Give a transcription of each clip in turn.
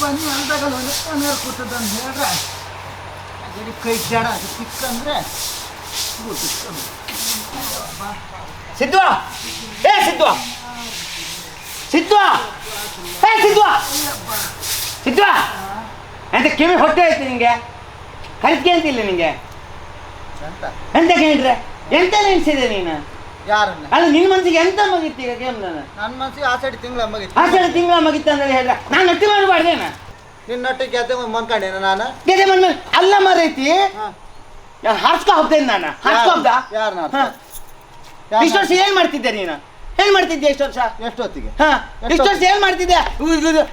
ಬನ್ನಿ ಅಂದಾಗ ಮನೇಲಿ ಕೂತದ ಅಂತ ಹೇಳ್ರೆ ಅದೇ ಕೈ ಜಡ ಅದು ಸಿಕ್ಕಂದ್ರೆ ಸಿದ್ವ? ಏ ಸಿದ್ವಾ? ಸಿದ್ವ? ಏ ಸಿದ್ವ? ಸಿದ್ವ? ಎಂತ ಕಿವಿ ಹೊಟ್ಟೆ ಐತಿ ನಿಂಗೆ? ಕರಿಕೆ ಅಂತಿಲ್ಲ ನಿಂಗೆ? ಅಂತ ಕೇಳಿದ್ರೆ? ಎಂತ ನೆನ್ಸಿದೆ ನೀನು? ಯಾರನ್ನ? ಅಲ್ಲ ನಿನ್ನ ಮನ್ಸಿಗೆ ಎಂತ ಮಗಿತ್ತು ಈಗ ಗೇಮ್ ನಾನು ನನ್ನ ಮನಸ್ಸಿಗೆ ಆ ಸೈಡ್ ತಿಂಗಳ ಮಗಿತ್ತು ಆಚರಣೆ ತಿಂಗಳ ಮಗಿತ್ತು ಅಂತ ಹೇಳಿದ್ರೆ ನಾನು ನಟ್ಟಿ ಮಾಡಬಾರ್ದೇನ ನಿನ್ನೊಟ್ಟಿಗೆ ಗೆದ್ದೆ ಮನ್ಕೊಂಡೇನ ನಾನು? ಗೆದೆ ಮನ್ ಅಲ್ಲ ಮರೈತಿ. ಹಾರ್ಸ್ಕೊ ಹೋಗ್ತೇನೆ ನಾನು. ಹಾರ್ಸ್ಕೊ ಹೋಗ್ದ ಯಾರನ್ನ. ಇಷ್ಟು ವರ್ಷ ಏನ್ ಮಾಡ್ತಿದ್ದೆ ನೀನು? ಏನ್ ಮಾಡ್ತಿದ್ದೆ ಎಷ್ಟು ವರ್ಷ? ಎಷ್ಟೊತ್ತಿಗೆ ಹಾ ಎಷ್ಟು ವರ್ಷ ಏನ್ ಮಾಡ್ತಿದ್ದೆ?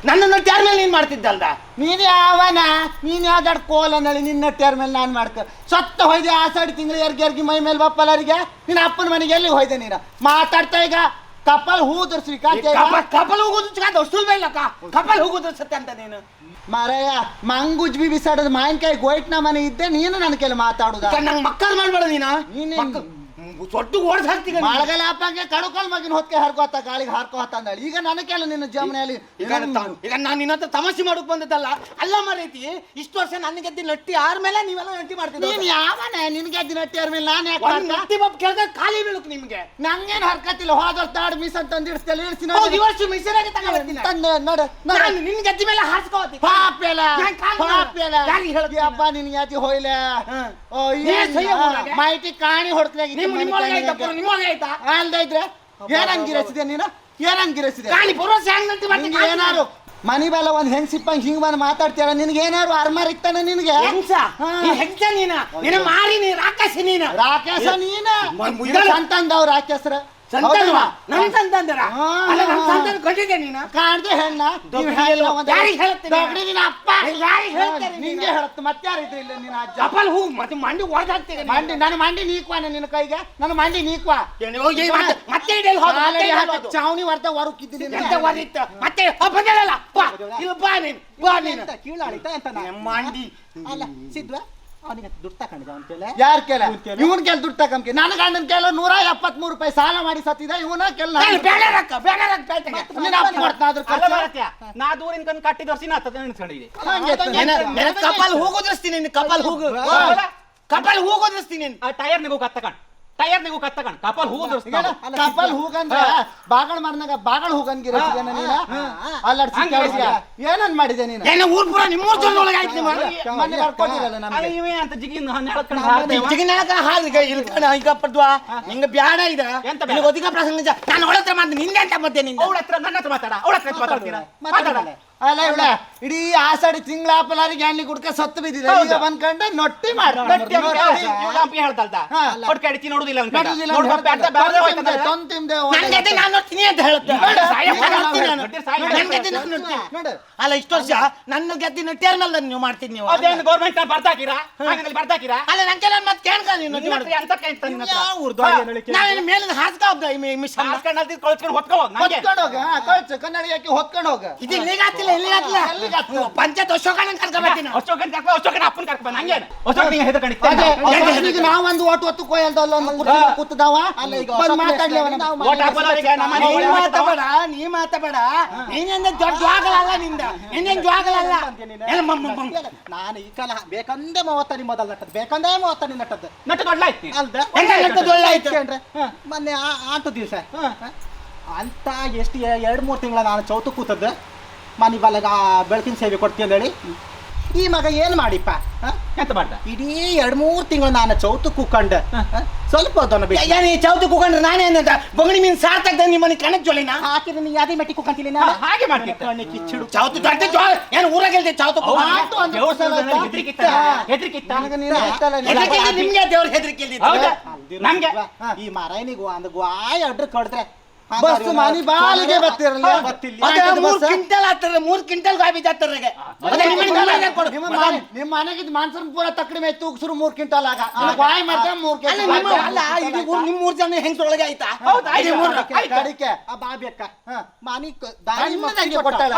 ನನ್ನ ಯಾರ ಮೇಲೆ ನೀನ್ ಮಾಡ್ತಿದ್ದಲ್ದ? ನೀನ್ ಯಾವನ? ನೀನ್ ಯಾವ್ದಾಡ್ ಕೋಲ ನಳಿ ನಿನ್ನ ಟೇರ್ ಮೇಲೆ ನಾನು ಮಾಡ್ಕ? ಸತ್ತ ಹೋಯ್ದೆ ಆ ಸೈಡ್ ತಿಂಗಳು ಎರ್ಗಿ ಎರ್ಗಿ ಮೈ ಮೇಲೆ ಬಪ್ಪಲರಿಗೆ. ನಿನ್ನ ಅಪ್ಪನ ಮನೆಗೆ ಎಲ್ಲಿ ಹೋಯ್ದೆ ನೀನು? ಮಾತಾಡ್ತಾ ಈಗ ಕಪಲ್ ಹೂ ಧರಿಸಿ ಕಪಲ್ ಹೋಗುದು ಅಷ್ಟು ಬೇಲಕ್ಕ ಕಪಲ್ ಹೋಗುದು ಸತ್ಯ ಅಂತ ನೀನು. ಮಾರಯ್ಯ ಮಂಗುಜ್ ಬಿ ಬಿಸಾಡೋದು ಮಾವಿನಕಾಯಿ ಗೋಯ್ಟ್ನ ಮನೆ ಇದ್ದೆ ನೀನು ನನ್ನ ಕೆಲ ಮಾತಾಡುದ? ನಂಗೆ ಮಕ್ಕಳು ಮಾಡ್ಬೇಡ ನೀನು. ನೀನ್ ಸೊಟ್ಟು ಓಡ್ಸ್ ಹಾಕ್ತೀಗ ನೀನು. ಮಳೆಗಾಲ ಹಬ್ಬಕ್ಕೆ ಕಡುಕಲ್ ಮಗಿನ ಹೊತ್ತಿಗೆ ಹರ್ಕೋತ ಗಾಳಿಗೆ ಹಾರ್ಕೋ ಅಂದಾಳಿ. ಈಗ ನನಗೆ ಕೆಲ ನಿನ್ನ ಜಮನೆಯಲ್ಲಿ ಈಗ ನಾನು- ಈಗ ನಾನು ನಿನ್ನ ಹತ್ರ ತಮಾಷೆ ಮಾಡೋಕೆ ಬಂದದ್ದಲ್ಲ? ಅಲ್ಲ ಮರೈತಿ ಇಷ್ಟು ವರ್ಷ ನನ್ನ ಗೆದ್ದಿ ನಟ್ಟಿ ಆರ್ಮೇಲೆ ಮೇಲೆ ನೀವೆಲ್ಲ ನಟ್ಟಿ ಮಾಡ್ತಿದ್ದ ನೀನು ಯಾವನ? ನಿನ್ಗೆ ಗೆದ್ದಿ ನಟ್ಟಿ ಆರ್ಮೇಲೆ ನಾನು ಯಾಕೆ ನಟ್ಟಿ ಬಾಬ್ ಕೇಳಿದ್ರೆ ಖಾಲಿ ಬೀಳುಕ್ ನಿಮಗೆ. ನಂಗೇನ್ ಹರ್ಕತ್ತಿಲ್ಲ. ಹೋದ ತಾಡ್ ಮೀಸ್ ಅಂತ ಇಡ್ಸ್ತಲ್ಲ ಇಳಿಸಿ ಹೌದು ಈ ವರ್ಷ ಮಿಷನ್ ಆಗಿ ತಂದೆ ನೋಡು ನಾನು ನಿನ್ನ ಗದ್ದಿ ಮೇಲೆ ಹಾರಿಸ್ಕೋತಿ ಪಾಪೇಲ ಪಾಪೇಲ. ಯಾರಿಗ್ ಹೇಳ್ತೀನಿ? ಯಪ್ಪ ನಿನ್ ಯಾತಿ ಹೋಯ್ಲ? ಮಾಹಿತಿ ಕಾಣಿ ಹೊಡ್ತಲಾಗಿ ಇದ್ರೆ ನೀನು? ಏನಾರು ಮನಿ ಬೇಲ ಒಂದ್ ಹೆಂಗ್ ಸಿಪ್ಪಂಗ್ ಹಿಂಗ್ ಬಂದ್ ಮಾತಾಡ್ತೀರ ನಿನ್ಗೆ ಏನಾರು ಅರ್ಮಾರ್ ಇತ್ತಾನ ನಿನ್ಗೆ? ಹೆಂಗ್ಸ? ನೀನ? ನೀನು ಮಾರಿ ನೀ ರಾಕಾಸಿ ನೀನ. ರಾಕೇಶ ನೀನ. ಅಂತಂದವ್ ರಾಕೇಶ್ರ ಸಂತಾನವ. ಅಲ್ಲ ಸಂತಾನ ಕಂಡಿದ್ದೆ ನೀನ? ಕಾಣ್ದೆ ಹೇಳು. ಯಾರಿಗ್ ಹೇಳ್ತೀನಿ? ದೊಡ್ಡ ಅಪ್ಪ. ಯಾರಿಗ್ ಹೇಳ್ತಾರೆ ನಿಂಗೆ ಹೇಳತ್ತು. ಮತ್ತೆ ಯಾರಿದ್ರು ಇಲ್ಲ ನಿನ್ನ ಅಜ್ಜ? ಚಪ್ಪಲ್ ಹೂ ಮತ್ತೆ ಮಂಡಿ ಮಂಡಿ ನನ್ನ ಮಂಡಿ ನೀಕ್ವಾನೆ ನಿನ್ನ ಕೈಗೆ? ನನ್ನ ಮಂಡಿ ನೀಕ್ವಾ? ಮತ್ತೆ ಇಡಲ್ ಹೋದು. ಚಾವಣಿ ವರ್ತ ಹೊರಕ್ಕಿದ್ದೀನಿ ಎಂತ ವರಿತ್ತ ಮತ್ತೆ ಬಾ ಇಲ್ಲಿ ಬಾ ನೀನು ಬಾ ನೀನು. ಕೀಳಾಳಿತ ಅಂತ ಮಂಡಿ ಅಲ್ಲ ಸಿದ್ವಾ ಅವನಿಗೆ ದುಡ್ಡು ತಗೊಂಡಿದ್ದ ಅವನ ಕೇಳ? ಯಾರ ಕೇಳ? ಇವನ್ ಕೇಳ? ದುಡ್ಡು ತಗೊಂಡ್ಕೆ ನನ್ನ ಗಂಡನ್ ಕೇಳ ನೂರ ಎಪ್ಪತ್ಮೂರು ರೂಪಾಯಿ ಸಾಲ ಮಾಡಿ ಸತ್ತಿದ ಇವನ ಕೇಳ ಬೇಡ ರೊಕ್ಕ ಬೇಡ ರೊಕ್ಕ ಬೇಡ್ತೇನೆ. ನಿನ್ನ ಅಪ್ಪ ಕೊಡ್ತಾನ ಅದ್ರ ಅಲ್ಲ ಖರ್ಚು? ನಾ ದೂರಿನ ಕಣ್ ಕಟ್ಟಿದ ವರ್ಷ ನಾ ತದ ನೆನ್ಸ್ಕೊಂಡಿದ್ದೆ ಹಂಗೆ ಇತ್ತು. ನಿನ್ನ- ನಿನ್ನ ಕಪಲ್ ಕಪಲ್ ಹೋಗು. ಕಪಲ್ ಹೋಗೋದಿಸ್ತೀನಿ ಆ ಟೈರ್ ನಿಗೂ ಕತ್ತಕಣ್. ಟೈರ್ ನಿಗೂ ಕತ್ತಕಣ ಕಪಲ್ ಹೂ ಕಪಲ್ ಹೂಗಂದ್ರ ಬಾಗಳ ಮರ್ನಾಗ ಬಾಗಳ ಹೂಗಂಗಿರ ನೀನ? ಅಲ್ಲಾಡ್ ಸಿಕ್ಕಾಡಿಸ್ಯ ಏನನ್ ಮಾಡಿದೆ ನೀನು? ಏನ ಊರ್ ಪುರ ನಿಮ್ಮೂರ್ ಜನ ಒಳಗೆ ಆಯ್ತು ನಿಮ್ಮ ಮೊನ್ನೆ ಬರ್ಕೊಟ್ಟಿರಲ್ಲ ನಮ್ಗೆ. ಇವೆ ಅಂತ ಜಿಗಿನ್ ಜಿಗಿನ್ ಜಿಗಿನಾಕ ಹಾಗೆ ಇಲ್ಕಣ ಈಗ ಪದ್ವಾ ನಿಂಗ ಬ್ಯಾಡ ಇದ? ನಿನಗೆ ಒದಿಗ ಪ್ರಸಂಗ ನಾನು ಅವಳ ಹತ್ರ ಮಾಡ್ತೀನಿ ನಿಂದೆ ಅಂತ ಮತ್ತೆ ನಿಂದ. ಅವಳ ಹತ್ರ ನನ್ನ ಹತ್ರ ಮಾತಾಡ ಅವಳ ಹತ್ರ ಮಾತಾಡ್ತೀರಾ ಮಾತಾಡ ಅಲ್ಲ ಇವಳ ಇಡೀ ಆಸಾಡಿ ತಿಂಗಳ ಪಲಾರಿ ಹಣ್ಣಿ ಕುಡ್ಕ ಸತ್ತು ಬಿದ್ದಿದೆ. ಈಗ. ಬಂದ್ಕೊಂಡು ನೊಟ್ಟಿ ಮಾಡ. ಒಟ್ಟು ಕಡಿತಿ ನೋಡುದಿಲ್ಲ ಅಲ್ಲ ಇಷ್ಟು ವರ್ಷ ನನ್ನ ಗೆದ್ದಿ ಮೇಲೆ ನೀವು ಮಾಡ್ತೀನಿ ನೀವು? ಅದೇನು ಗೌರ್ಮೆಂಟ್ ಬರ್ತಾಕಿರಾ ಬರ್ತಾಕಿರಾ ಅಲ್ಲ ನಂಗೆ ನಾನು ಮತ್ತೆ ಕೇಳ್ಕ ನೀನು? ನಾನು ಹಾಸ್ಕ ಈ ಮಿಷನ್ ಹಾಸ್ಕೊಂಡ್. ಹೊತ್ಕೊಂಡು ಹೋಗ. ಕಳ್ಸು ಕನ್ನಡಿ ಹಾಕಿ ಹೊತ್ಕೊಂಡು ಹೋಗ. ಇದು ಇಲ್ಲಿಗೆ ಪಂಚಾಯತ್ ಅಶೋಕನ ಅಶೋಕನ್ ಕರ್ಕೊ, ಅಶೋಕನ ಅಪ್ಪನ್? ಅಶೋಕ್ ಹೆದರ್ ಓಟ್ ಕೂತದಾವ ಅಲ್ಲ ಬಂದ್ ಓಟ್ ನಮ್ಮ ನೀ ಒಳ್ಳೆ ಮಾತಾಡ ನೀ ಮಾತಾಡ ನೀನಿಂದ ದೊಡ್ಡ ನಿಂದ. ನಾನು ಈ ಕಾಲ ಬೇಕಂದೇ ಮೂವತ್ತನಿ ಮೊದಲು ನಟ್ಟದ್ದು ಬೇಕಂದೇ ನಟ್ಟದ್ದು ನಟ್ಟು ಆಯ್ತು ನೀನು. ಅಲ್ದ? ಮೊನ್ನೆ ಆ- ಆಟು ದಿವಸ. ಅಂತ ಎಷ್ಟು ಎರಡು ಮೂರು ತಿಂಗಳ ನಾನು ಚೌತು ಕೂತದ್ದು. ಮನೆ ಬಾಲಾಗ ಬೆಳಕಿನ ಸೇವೆ ಕೊಡ್ತೀವಿ ಅಂತ ಹೇಳಿ ಈ ಮಗ ಏನು ಮಾಡಿಪ್ಪ ಹ? ಎಂತ ಮಾಡ್ದ ಇಡೀ ಎರಡು ಮೂರು ತಿಂಗಳು ನಾನು ಚೌತು ಕೂಕಂಡ? ಸ್ವಲ್ಪ ಚೌತು ಬಿಟ್ಟು ಏನ್ ಚೌತಿ ಕೂಕೊಂಡ್ರೆ ನಾನೇನಂತ ಬೊಗಣಿ ಮೀನ್ ಸಾರ್ ತೆಗ್ದ ನಿಮ್ಮ ಮನೆ ಕಣಕ್ ಜೊಲಿನ ಹಾಕಿದ್ರೆ ನೀ ಯಾವ್ದೇ ಮಟ್ಟಿ ಕೂಕಂತಿಲ್ಲ ಹಾ, ಹಾಗೆ ಮಾಡ್ತಿದ್ದ. ಕಣ್ಣಿಗೆ ಕಿಚ್ಚಿಡು ಚೌತು ದೊಡ್ಡ ಜ್ವಾ ಏನ್ ಊರಾಗೆಲ್ದೆ ಚೌತು ಸಲ ಸಲ ಆಯ್ತಾ? ಹೆದ್ರಿಕಿತ್ತ? ಹೆದ್ರಿಕಿತ್ತ? ನನಗೆ ನೀನು ಗೊತ್ತಲ್ಲ ನೀನು. ನಿಮ್ಗೆ ದೇವ್ರ ಹೆದರಿಕೆ ಹೌದಾ? ನಮ್ಗೆ ಈ ಮರೈನಿಗೆ ಒಂದು ಗ್ವಾಯ್ ಅಡ್ರ ಕಡ್ದ್ರೆ ಬಸ್ ಮನಿ ಬಾಲಿಗೆ ಬರ್ತಿರಲ್ಲ ಗೊತ್ತಿಲ್ಲ ಮೂರ್ ಕಿಂಟಲ್ ಕ್ವಿಂಟಲ್ ಆಗ್ತಾರೆ ಮೂರ್ ಕ್ವಿಂಟಲ್ ಗಾಬಿ ಜಾತ್ರೆಗೆ ನಿಮ್ಮ ಮನೆ ನಿಮ್ಮನೆ ನಿಮ್ಮ ಮನೆ- ನಿಮ್ಮ ಮನೆಗಿದ್ ಮಾನ್ಸನ್ ಪೂರ ತಕ್ಕಡಿ ಮೇಲೆ ತೂಗ್ಸುರು ಮೂರ್ ಕ್ವಿಂಟಲ್ ಆಗ. ಬಾಯಿ ಮಾಡ್ತಾರೆ ಮೂರ್ ಕ್ವಿಂಟಲ್ ನಿಮ್ ಮೂರ್ ಜನ ಹೆಂಗ್ಸೊಳಗೆ ಆಯ್ತಾ. ಕಡಿಕೆ ಆ ಬಾಬ್ಯಕ್ಕ ಮಾನಿ ದಾರಿ. ಕೊಟ್ಟಾಳ.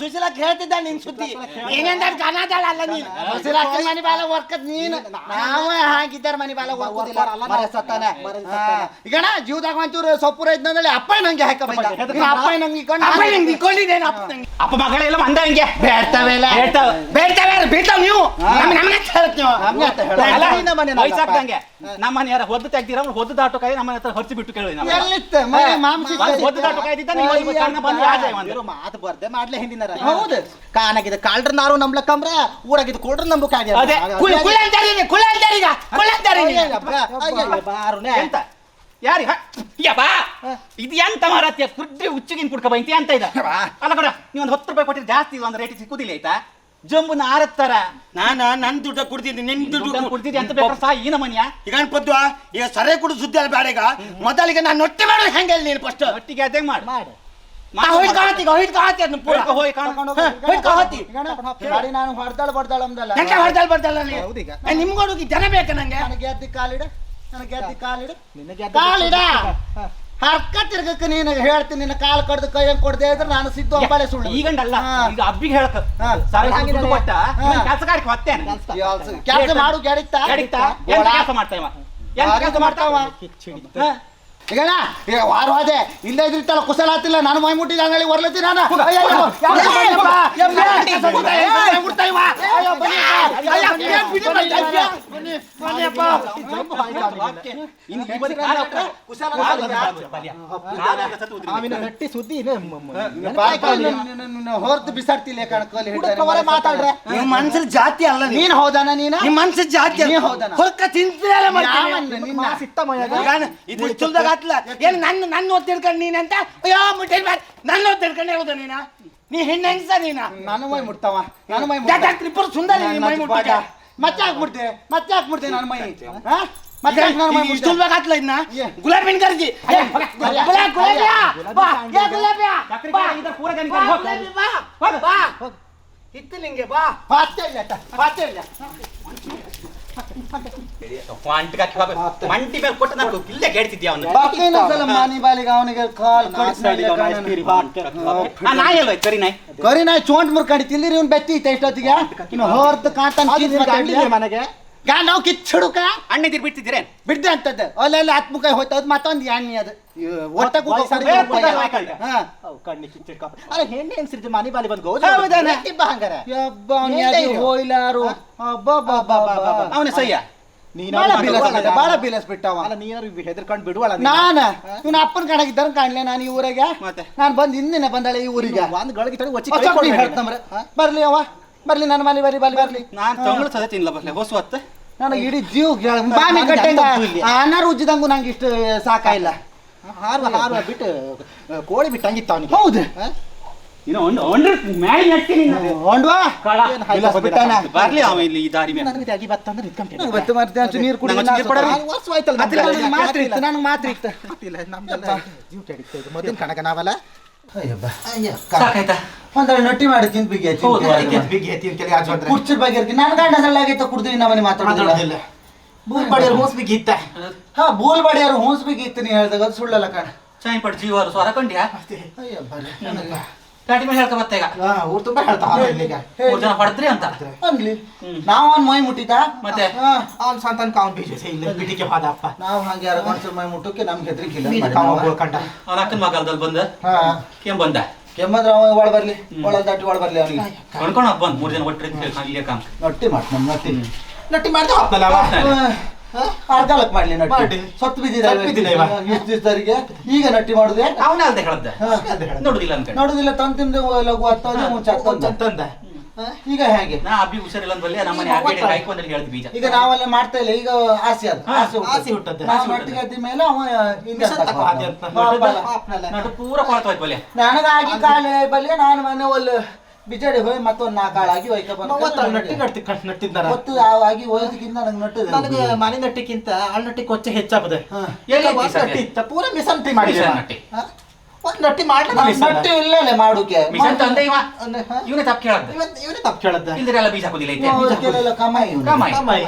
ಸುಶೀಲಕ್ ಹೇಳ್ತಿದ್ದಾಳೆ ನಿನ್ ಸುದ್ದಿ. ಏನಂದ ಗನಾದಾಳ ಅಲ್ಲ ನೀನ್. ಹಸಿರಾಕಿನ ಮನಿ ಬಾಲ ವರ್ಕದ್ ನೀನ್. ನಾವೇ ಹಾಗಿದ್ದಾರ ಮನಿ ಬಾಲ ವರ್ಕೋದಿಲ್ಲ. ಮರ ಸತ್ತಾನೆ. ಈಗಣ ಜೀವದಾಗ ಒಂಚೂರು ಸೊಪ್ಪುರ ಇದ್ದಂದ್ರೆ ಅಪ್ಪ ನಂಗೆ ಹಾಕ? ಅಪ್ಪ ನಂಗೆ ಅಪ್ಪ ನಂಗೆ ಇಟ್ಕೊಂಡಿದ್ದೇನೆ ಅಪ್ಪ ನಂಗೆ ಅಪ್ಪ ಮಗಳೆಲ್ಲ ಮಂದ ಹಂಗೆ. ಬೇಡ್ತಾವೆಲ್ಲ ಹೇಳ್ತಾವ ಬೇಡ್ತಾವೆ. ಬೇಡ್ತಾವ್ ನೀವು. ನಮ್ಮ ನಮ್ಮನೆ ಕೇಳತ್ ನೀವು. ನಮ್ಗೆ ಅಂತ ಹೇಳು. ಅಲ್ಲ, ನಿನ್ನ ಮನೆ ಅಲ್ಲ ವಯಸ್ಸಾಗ್ದಂಗೆ. ನಮ್ಮ ಮನೆ ಯಾರ ಹೊದ್ದು ತೆಗ್ದಿರ ಹೊದ್ದು ದಾಟು ಕಾಯಿ ನಮ್ಮ ಹತ್ರ ಹೊರಿಸಿ ಬಿಟ್ಟು ಕೇಳಿ ಎಲ್ಲಿತ್ತ? ಹೊದ್ದು ದಾಟೋ ಕಾಯ್ದಿದ್ದ ಬಂದು ಯಾಜ ಮಾತು ಬರ್ದೆ ಮಾಡ್ಲೆ ಹಿಂದಿನಾರ ಹೌದು. ಕಾನಾಗಿದ ಕಾಲ್ಡ್ರ ನಾರು ನಂಬ್ಲಕ್ಕಂಬ್ರ ಊರಾಗಿದ್ ಕೊಡ್ರ ನಂಬು ಕಾಗೆ ಅದೇ, ಕುಳ ಅಂತಾರೀಗ ಕುಳ ಬಾರುನೆ ಯಾರಿ? ಯಬ್ಬಾ ಇದು ಎಂತ ಮಾರಾತ್ಯ ಕುಡ್ರಿ ಉಚ್ಚಿಗಿನ್ ಕುಡ್ಕ ಬೈತಿ ಅಂತ ಇದ. ಅಲ್ಲ ಕಡ ನೀವು ಒಂದು ಹತ್ತು ರೂಪಾಯಿ ಕೊಟ್ಟಿದ್ರೆ ಜಾಸ್ತಿ ಒಂದು ರೇಟ್ ಸಿಕ್ಕುದಿಲ್ಲ ಆಯ್ತಾ? ಜಂಬುನ ಆರತ್ತರ. ನಾನ ನನ್ ದುಡ್ಡ ಕುಡ್ತಿದ್ದೀನಿ ನಿನ್ ದುಡ್ಡು ಕುಡ್ದಿದ್ದೆ ಅಂತ ಬೇಕಾದ್ರೆ ಸಾ ಈ ನಮನ್ಯ ಈಗ ಪದ್ವ ಈಗ ಸರಿ ಕುಡು ಸುದ್ದಿ ಅಲ್ಲ ಬೇಡ ಈಗ? ಮೊದಲಿಗೆ ನಾನು ನೊಟ್ಟೆ ಮಾಡೋದು ಹೆಂಗೆ ನೀನು ಫಸ್ಟ್ ಒಟ್ಟಿಗೆ ಅದೇ ಮಾಡು. ಮಾಡು. ಹೋಯ್ತು ಕಾಣತಿ ಹೋಯ್ ಕಾಣತಿ ಅದನ್ನ ಪೂರ. ಹೋಗಿ ಕಾಣ್ಕೊಂಡು ಹ, ಹೋಯ್ತು ಕಾಣತಿ ಗಾಡಿ ನಾನು ಹೊಡೆದಾಳ ಬಡ್ದಾಳ ಅಂದಲ್ಲ. ಹೆಂಗೆ ಹೌದೀಗ. ನಿಮ್ಗೋಡುಗಿ ಜನ ಬೇಕಾ ನಂಗೆ. ನನಗೆ ಎದ್ದಿ ಕಾಲಿಡ. ನನಗೆ ಎದ್ದಿ ಕಾಲಿಡ. ನಿನ್ನ ಅದು ಕಾಲಿಡ. ಹರ್ಕ ತಿರ್ಗಕ್ಕೆ ನೀನು ಹೇಳ್ತೀನಿ ನಿನ್ನ ಕಾಲು ಕಡ್ದು ಕೈ ಹಂಗ್ ಕೊಡದೆ ಇದ್ರೆ ನಾನು ಸಿದ್ದು ಅಂಬಾಳೆ ಸುಳ್ಳು. ಈಗಂಡಲ್ಲ. ಈಗ ಅಬ್ಬಿಗೆ ಹೇಳಕ. ಕೊಟ್ಟ. ಕೆಲಸ ಕಾರ್ಯಕ್ಕೆ ಹೊತ್ತೇನೆ ಕೆಲಸ ಮಾಡು ಗಡಿತಾ ಎಂತ ಕೆಲಸ ಮಾಡ್ತಾವ ಕೆಲಸ ಮಾಡ್ತಾವ ಈಗಣ ಈಗ ವಾರ ಹೋದೆ ಇಲ್ಲೇ ಇದ್ರಿತ್ತಲ್ಲ ಕುಶಲ ಆತಿಲ್ಲ ನಾನು ಮೈ ಮುಟ್ಟಿದ ಅಂಗಡಿ ಹೊರ್ಲತ್ತಿ ನಾನು ಸುದ್ದಿ ಹೊರ್ತು ಬಿಸಾಡ್ತಿಲ್ಲ ಕಣಕಲ್ಲಿ ಮಾತಾಡ್ರೆ ನಿಮ್ಮ ಮನ್ಸಲ್ ಜಾತಿ ಅಲ್ಲ ನೀನ್ ಹೌದಾನ ನೀನ ನಿಮ್ಮ ಮನ್ಸ ಜಾತಿ ನೀ ಹೌದನ? ಹೊರಕ ಇತ್ತ ಇದು ಚುಲ್ದಾಗ ಆತ್ಲ ಏನ್ ನನ್ನ ನನ್ನ ಓದ್ ತಿಳ್ಕೊಂಡ್ ನೀನಂತ ಅಯ್ಯೋ ಮುಟ್ಟೆ ನನ್ನ ಓದ್ ತಿಳ್ಕೊಂಡ್ ಹೋದ ನೀನ? ನೀ ಹೆಣ್ಣ ಹೆಂಗ್ಸ ನೀನ? ನಾನು ಮೈ ಮುಟ್ತಾವ? ನಾನು ಮೈ ತ್ರಿಪುರ ಸುಂದರಿ ನೀನ್ ಮೈ ಮುಟ್ಟ ಮತ್ತೆ ಹಾಕ್ಬಿಡ್ತೆ ಮತ್ತೆ ಹಾಕ್ಬಿಡ್ತೆ ನನ್ನ ಮೈ? ಹಾ? ಮತ್ತೆ ನಾನು ಮೈ ಇದ್ನ? ಕರ್ಜಿ ಗುಲಾಬಿ ಗುಲಾಬಿಯ ಬಾ ಏ ಗುಲಾಬಿಯ ಪೂರ ಬಾ. ಬಾ. ಹೋಗು. ಬಾ. ಇತ್ತಲಿಂಗೆ ಬಾ. ಮತ್ತೆ ಇಲ್ಲ ಅತ್ತ, ಇಲ್ಲ. ಮಂಟಿ ಮೇಲೆ ಕೊಟ್ಟು ನಾನು ಇಲ್ಲೇ ಕೇಳ್ತಿದ್ದೆ ಅವನು? ಬಾಲಿಗೆ ಅವನಿಗೆ ಕಾಲ್ ನಾಯಿ ಅಲ್ವ ಕರಿ ನಾಯಿ. ಕರಿ ನಾಯಿ ಚೋಂಟ್ ಮುರ್ಕಾಡಿ ತಿಂದಿರಿ ಇವ್ನು ಬೆತ್ತಿ ಇತ್ತ ಎಷ್ಟೊತ್ತಿಗೆ? ಇನ್ನು ಹೊರ್ತು ಮನೆಗೆ. ಗಾ ನಾವು ಕಿಚ್ಚುಡುಕ ಅಣ್ಣಿದಿರ್ ಬಿಡ್ತಿದ್ದೀರೇನ್? ಬಿಡ್ದೆ ಅಂತದ್ದು. ಅಲ್ಲೆಲ್ಲ ಹತ್ತು ಮುಖ ಹೋಯ್ತದ ಮತ್ತೊಂದು ಎಣ್ಣೆ ಅದು. ಕಣ್ಣಿ ಕಿಚ್ಚಿಡ್ಕ ಅಲ್ಲ ಹೆಣ್ಣೆ ಹೆಂಗ್ಸಿರ್ತಿ ಮನಿ ಬಾಲಿ ಬಂದ್ ಹಂಗಾರ. ಅವ್ನ್. ಹೋಯ್ಲಾರು ಸಯ್ಯ ನೀನ್ ಬಾಳ ಬೀಲಸ್ ಬಿಟ್ಟವ ಅಲ್ಲ ನೀನಾರು ಹೆದರ್ಕೊಂಡು ಬಿಡುವಲ್ಲ ನೀನು. ನಾನ? ಇವ್ನ ಅಪ್ಪನ ಕಣಗಿದ್ದಾರ ಕಾಣ್ಲೆ ನಾನು ಈ ಊರಾಗ? ಮತ್ತೆ? ನಾನು ಬಂದ್ ಹಿಂದಿನ ಬಂದಾಳೆ ಈ ಊರಿಗೆ. ಒಂದು ಗಳಿಗೆ ತಡಿ ಒಚ್ಚಿ ಕೈ? ಬರ್ಲಿ ಅವ ಬರ್ಲಿ ನನ್ನ ಮನೆ ಬರ್ಲಿ ಬರ್ಲಿ ಬರ್ಲಿ. ನಾನ್ ತಗೊಂಡು ಸದ ತಿನ್ಲ ಬರ್ಲಿ. ಹೊಸ ಹೊತ್ತ. ನನಗೆ ಇಡೀ ಜೀವ ಬಾಮಿ ಕಟ್ಟಂಗ ನಂಗೆ ಇಷ್ಟು ಸಾಕಾಯಿಲ್ಲ. ಹಾರು ಹಾರುವ ಬಿಟ್ಟು ಕೋಳಿ ಬಿಟ್ಟಂಗಿತ್ತು ಅವನಿಗೆ. ಹೌದು. ಮಾತ್ರ ಇತ್ತು ನನಗೆ ಮಾತ್ರ ಇತ್ತು. ಇಲ್ಲ, ನಮ್ದೆಲ್ಲ ಜೀವ ಸಾಕಾಯ್ತಾ ಒಂದೆರಡು ನಟ್ಟಿ ಮಾಡಿ ತಿಂದ್ ಬಿಗಿ ಹೌದು, ಅದಕ್ಕೆ. ಬಿಗಿ ಎತ್ತಿ ಅಂತೇಳಿ ಆಚೆ ಹೋದ್ರೆ. ಕುರ್ಚಿ ಬಗ್ಗೆ ನಾನು ಗಂಡ ಸಳ್ಳಾಗೈತ ಕುಡ್ದು ನಮ್ಮನೆ ಮಾತಾಡೋದಿಲ್ಲ ಮಾತಾಡೋದಿಲ್ಲ. ಬೂಲ್ ಬಡಿಯರ್ ಹೋಸ್ ಬಿಗಿ ಇತ್ತ. ಹಾ ಬೂಲ್ ನೀ ಹೇಳ್ದಾಗ ಅದು ಸುಳ್ಳಲ್ಲ ಕಣ ಚಾಯ್ ಪಡ್ ಜೀವಾರು ಸ್ವರ ಕಂಡ್ಯಾ ಅಯ್ಯ ಬರ್ರಿ ಗಾಡಿ ಮೇಲೆ ಹೇಳ್ಕ ಬತ್ತ ಈಗ. ಹಾ, ಊರ್ ತುಂಬಾ ಹೇಳ್ತಾವ ಇಲ್ಲಿಗ. ಮೂರ್ ಜನ ಹೊಡೆದ್ರಿ ಅಂತ. ಅನ್ಲಿ. ನಾವು ಅವ್ನ್ ಮೈ ಮುಟ್ಟಿದ ಮತ್ತೆ? ಹಾ, ಅವ್ನ್ ಸಂತಾನ ಕಾವನ್ ಬೀಜ ಇಲ್ಲ ಬಿಟಿಗೆ ಹೋದಪ್ಪ ನಾವು ಹಂಗೆ ಯಾರ ಮನುಷ್ಯರ ಮೈ ಮುಟ್ಟಕ್ಕೆ ನಮ್ಗೆ ಹೆದರಿಕಿಲ್ಲ ಕಾವ. ಅವನ ಅಕ್ಕನ ಮಗಲ್ದಲ್ಲಿ ಬಂದ? ಹಾ. ಕೆಂ ಬಂದ ಕೆಮ್ಮಂದ್ರ ಅವ ಒಳ ಬರ್ಲಿ. ಒಳ ದಾಟಿ ಒಳ ಬರ್ಲಿ ಅವನಿಗೆ. ಕಣ್ಕೊಂಡು ಬಂದ್. ಮೂರ್ ಜನ ಒಟ್ಟರೆ ಇಲ್ಲೇ ಕಾಮ್ ನಟ್ಟಿ ಮಾಡ್ ನಮ್ ನಟ್ಟಿ. ನಟ್ಟಿ ಮಾಡ್ದೆ ಹೋದ್ನಲ್ಲ ಅವ. ಹಾ? ಅರ್ಧಲಕ್ ಮಾಡ್ಲಿ ನಟ್ಟಿ. ಸತ್ತು ಬಿದ್ದಿದೆ ಇಷ್ಟು ದಿವಸರಿಗೆ ಈಗ ನಟ್ಟಿ ಮಾಡುದೆ? ಅವನ ಅಲ್ದೆ ಹೇಳ್ದೆ. ನೋಡುದಿಲ್ಲ ಅಂತ ನೋಡುದಿಲ್ಲ ತಂದ್ ತಿಂದು ಲಘು ಹತ್ತೋದು ಮುಂಚೆ ಒಂದ್ ತಂದ. ಈಗ ಹೇಗೆ? ನಾ ಅಬ್ಬಿ ಹುಷಾರಿಲ್ಲ ಅಂತ ಬಲ್ಲಿ ನಮ್ಮನೆ ಈಗ ಆ ಕಡೆ ಗೊತ್ತಾಯ್ತು. ಕಾಯ್ಕೊಂಡ್ರೆ ಹೇಳ್ದು ಬೀಜ. ಈಗ ನಾವೆಲ್ಲ ಮಾಡ್ತಾ ಇಲ್ಲ ಈಗ ಆಸೆ ಅದು. ಆಸಿ ಆಸೆ ಹುಟ್ಟದ್ದು. ನಾವು ಆಸೆ ನಟ್ಟಿಗೆ ಮೇಲೆ ಅವ ಹಿಂದೆ ಪೂರ ಕೊಳತೋಯ್ತು ಬಲ್ಲೆ. ನನಗಾಗಿ ಕಾಲ ಬಲ್ಲಿ ನಾನು ಮನೆ ಒಲ್ಲು ಬಿಜಡಿ ಹೋಗಿ ಮತ್ತೊಂದು ನಾಲ್ಕು ಆಳಾಗಿ ನಟ್ಟಿ ನಟ್ಟಿ ಕಟ್ ನಟ್ಟಿದ್ದಾರ. ಆಗಿ ಹೋಯೋದಕ್ಕಿಂತ ನನಗೆ ನಟ್ಟದ ನನಗೆ ಮನೆ ನಟ್ಟಿಕ್ಕಿಂತ ಆಳ್ ನಟ್ಟಿ ಕೊಚ್ಚ ಹೆಚ್ಚಾಗದೆ ಎಲ್ಲ ಒಂದ್ ಐತಿ ನಟ್ಟಿ? ಇತ್ತ ಪೂರ ಮಿಸನ್ ಟೀ ಮಾಡಿದೆ ಮಿಷನ್ ನಟ್ಟಿ. ಮಾಡಿ ನಟ್ಟಿ. ನಟ್ಟಿ ಇಲ್ಲೇ ಮಾಡುಕೆ. ಇವ ಅಂದ್ರೆ? ಇವನೇ ತಪ್ಪು ಕೇಳದ್ದ ಇವನ್- ತಪ್ಪು ಕೇಳದ್ದ ಇಲ್ದಿರ ಎಲ್ಲ ಬೀಜ ಹಾಕೋದಿಲ್ಲ ಕಮಾಯಿ. ಕಮಾಯಿ.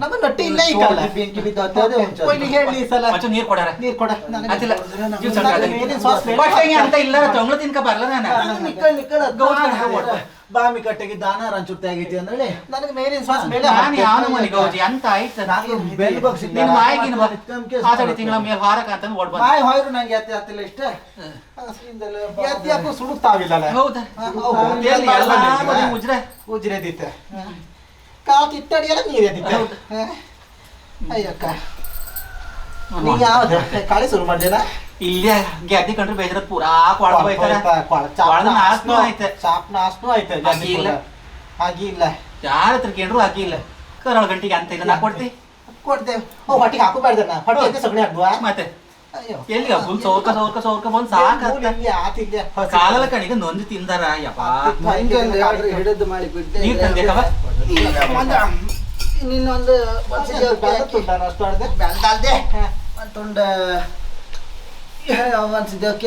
ನಮ್ಮ ನಟ್ಟಿ ಇಲ್ಲ ಕಾಲ ಬೆಂಕಿ ಬಿದ್ದೋಗ್ತದೆ ಅದೇ ಒಂಚೂರು. ಕೊಯ್ಲಿ ಹೇಳಿ ಸಲ. ಒಂಚೂರು ನೀರ್ ಕೊಡಾರ. ನೀರ್ ಕೊಡ. ಅದಿಲ್ಲ ಅಂತ ಇಲ್ಲ ತೊಂಗ್ಳು ತಿನ್ಕ ಬರಲ್ಲ ನಾನು. ನಿಕ್ಕಳ್ ನಿಕ್ಕಳ ಬಾಮಿ ಕಟ್ಟೆಗೆ ದಾನ ರಂಚುರ್ತಿ ಆಗೈತಿ ಅಂದ್ರೆ ನನಗೆ ಮೇಲಿನ ಶ್ವಾಸ ಮೇಲೆ ನಾನು ಯಾವ ಮನೆ ಗೌಜಿ? ಅಂತ ಆಯ್ತು? ನಾನು ಬೆಲ್ ಬಗ್ಸಿ ನಿಮ್ಮ ಮಾಯಿಗಿನ ಆಚಡಿ ತಿಂಗಳ ಮೇಲೆ ಹಾರಕ ಅಂತ ಓಡ್ ಬಂದ ಮಾಯಿ ಹೋಯ್ರು ನಂಗೆ ಅತ್ತೆ ಹತ್ತಿಲ್ಲ ಇಷ್ಟ. ಎತ್ತಿ ಹಾಕು ಸುಡುತ್ತಾವಿಲ್ಲ ಹೌದಾ? ಹೌದು. ಉಜ್ರೆ? ಎಲ್ಲ ಬದಿ ತಿತ್ತಡಿ ಎಲ್ಲ ನೀರೇ ತಿತ್ತ. ಅಯ್ಯಕ್ಕ. ನೀ ಯಾವ್ದು ಕಾಳಿ ಶುರು ಮಾಡ್ದೇನ ಇಲ್ಲೇ ಗೆದ್ದಿ ಕಂಡ್ರೆ ಬೇಜಾರ ಪೂರಾ ಕೊಳ ಬೈತಾರೆ ಆಯ್ತ. ಐತೆ ಚಾಪ್ ನಾಶನೂ ಐತೆ ಆಗಿಲ್ಲ ಇಲ್ಲ. ಆಗಿ ಇಲ್ಲ. ಯಾರ ಹತ್ರ ಕೇಂದ್ರು ಆಗಿಲ್ಲ ಕರಾಳ ಗಂಟಿಗೆ ಅಂತ ಇಲ್ಲ ನಾ ಕೊಡ್ತಿ. ಕೊಡ್ತೇವೆ. ಓ ಹೊಟ್ಟಿಗೆ ಹಾಕೋಬಾರ್ದಣ್ಣ. ಹೊಟ್ಟೆ ಸಗಣಿ ಹಾಕ್ದುವಾ? ಮತ್ತೆ? ಎಲ್ಲಿಗ? ಫುಲ್ ಸೌರ್ಕ ಸೌರ್ಕ ಸೋರ್ಕ ಬಂದ್ ಸಾಕ ಕಾಲಲ್ಲ ಕಣಿಗೆ ನೊಂದು ತಿಂದಾರ ಯಪ್ಪ. ಹಿಡಿದು ಮಾಡಿ ಬಿಟ್ಟೆ ನೀರ್ ತಂದೇಕವ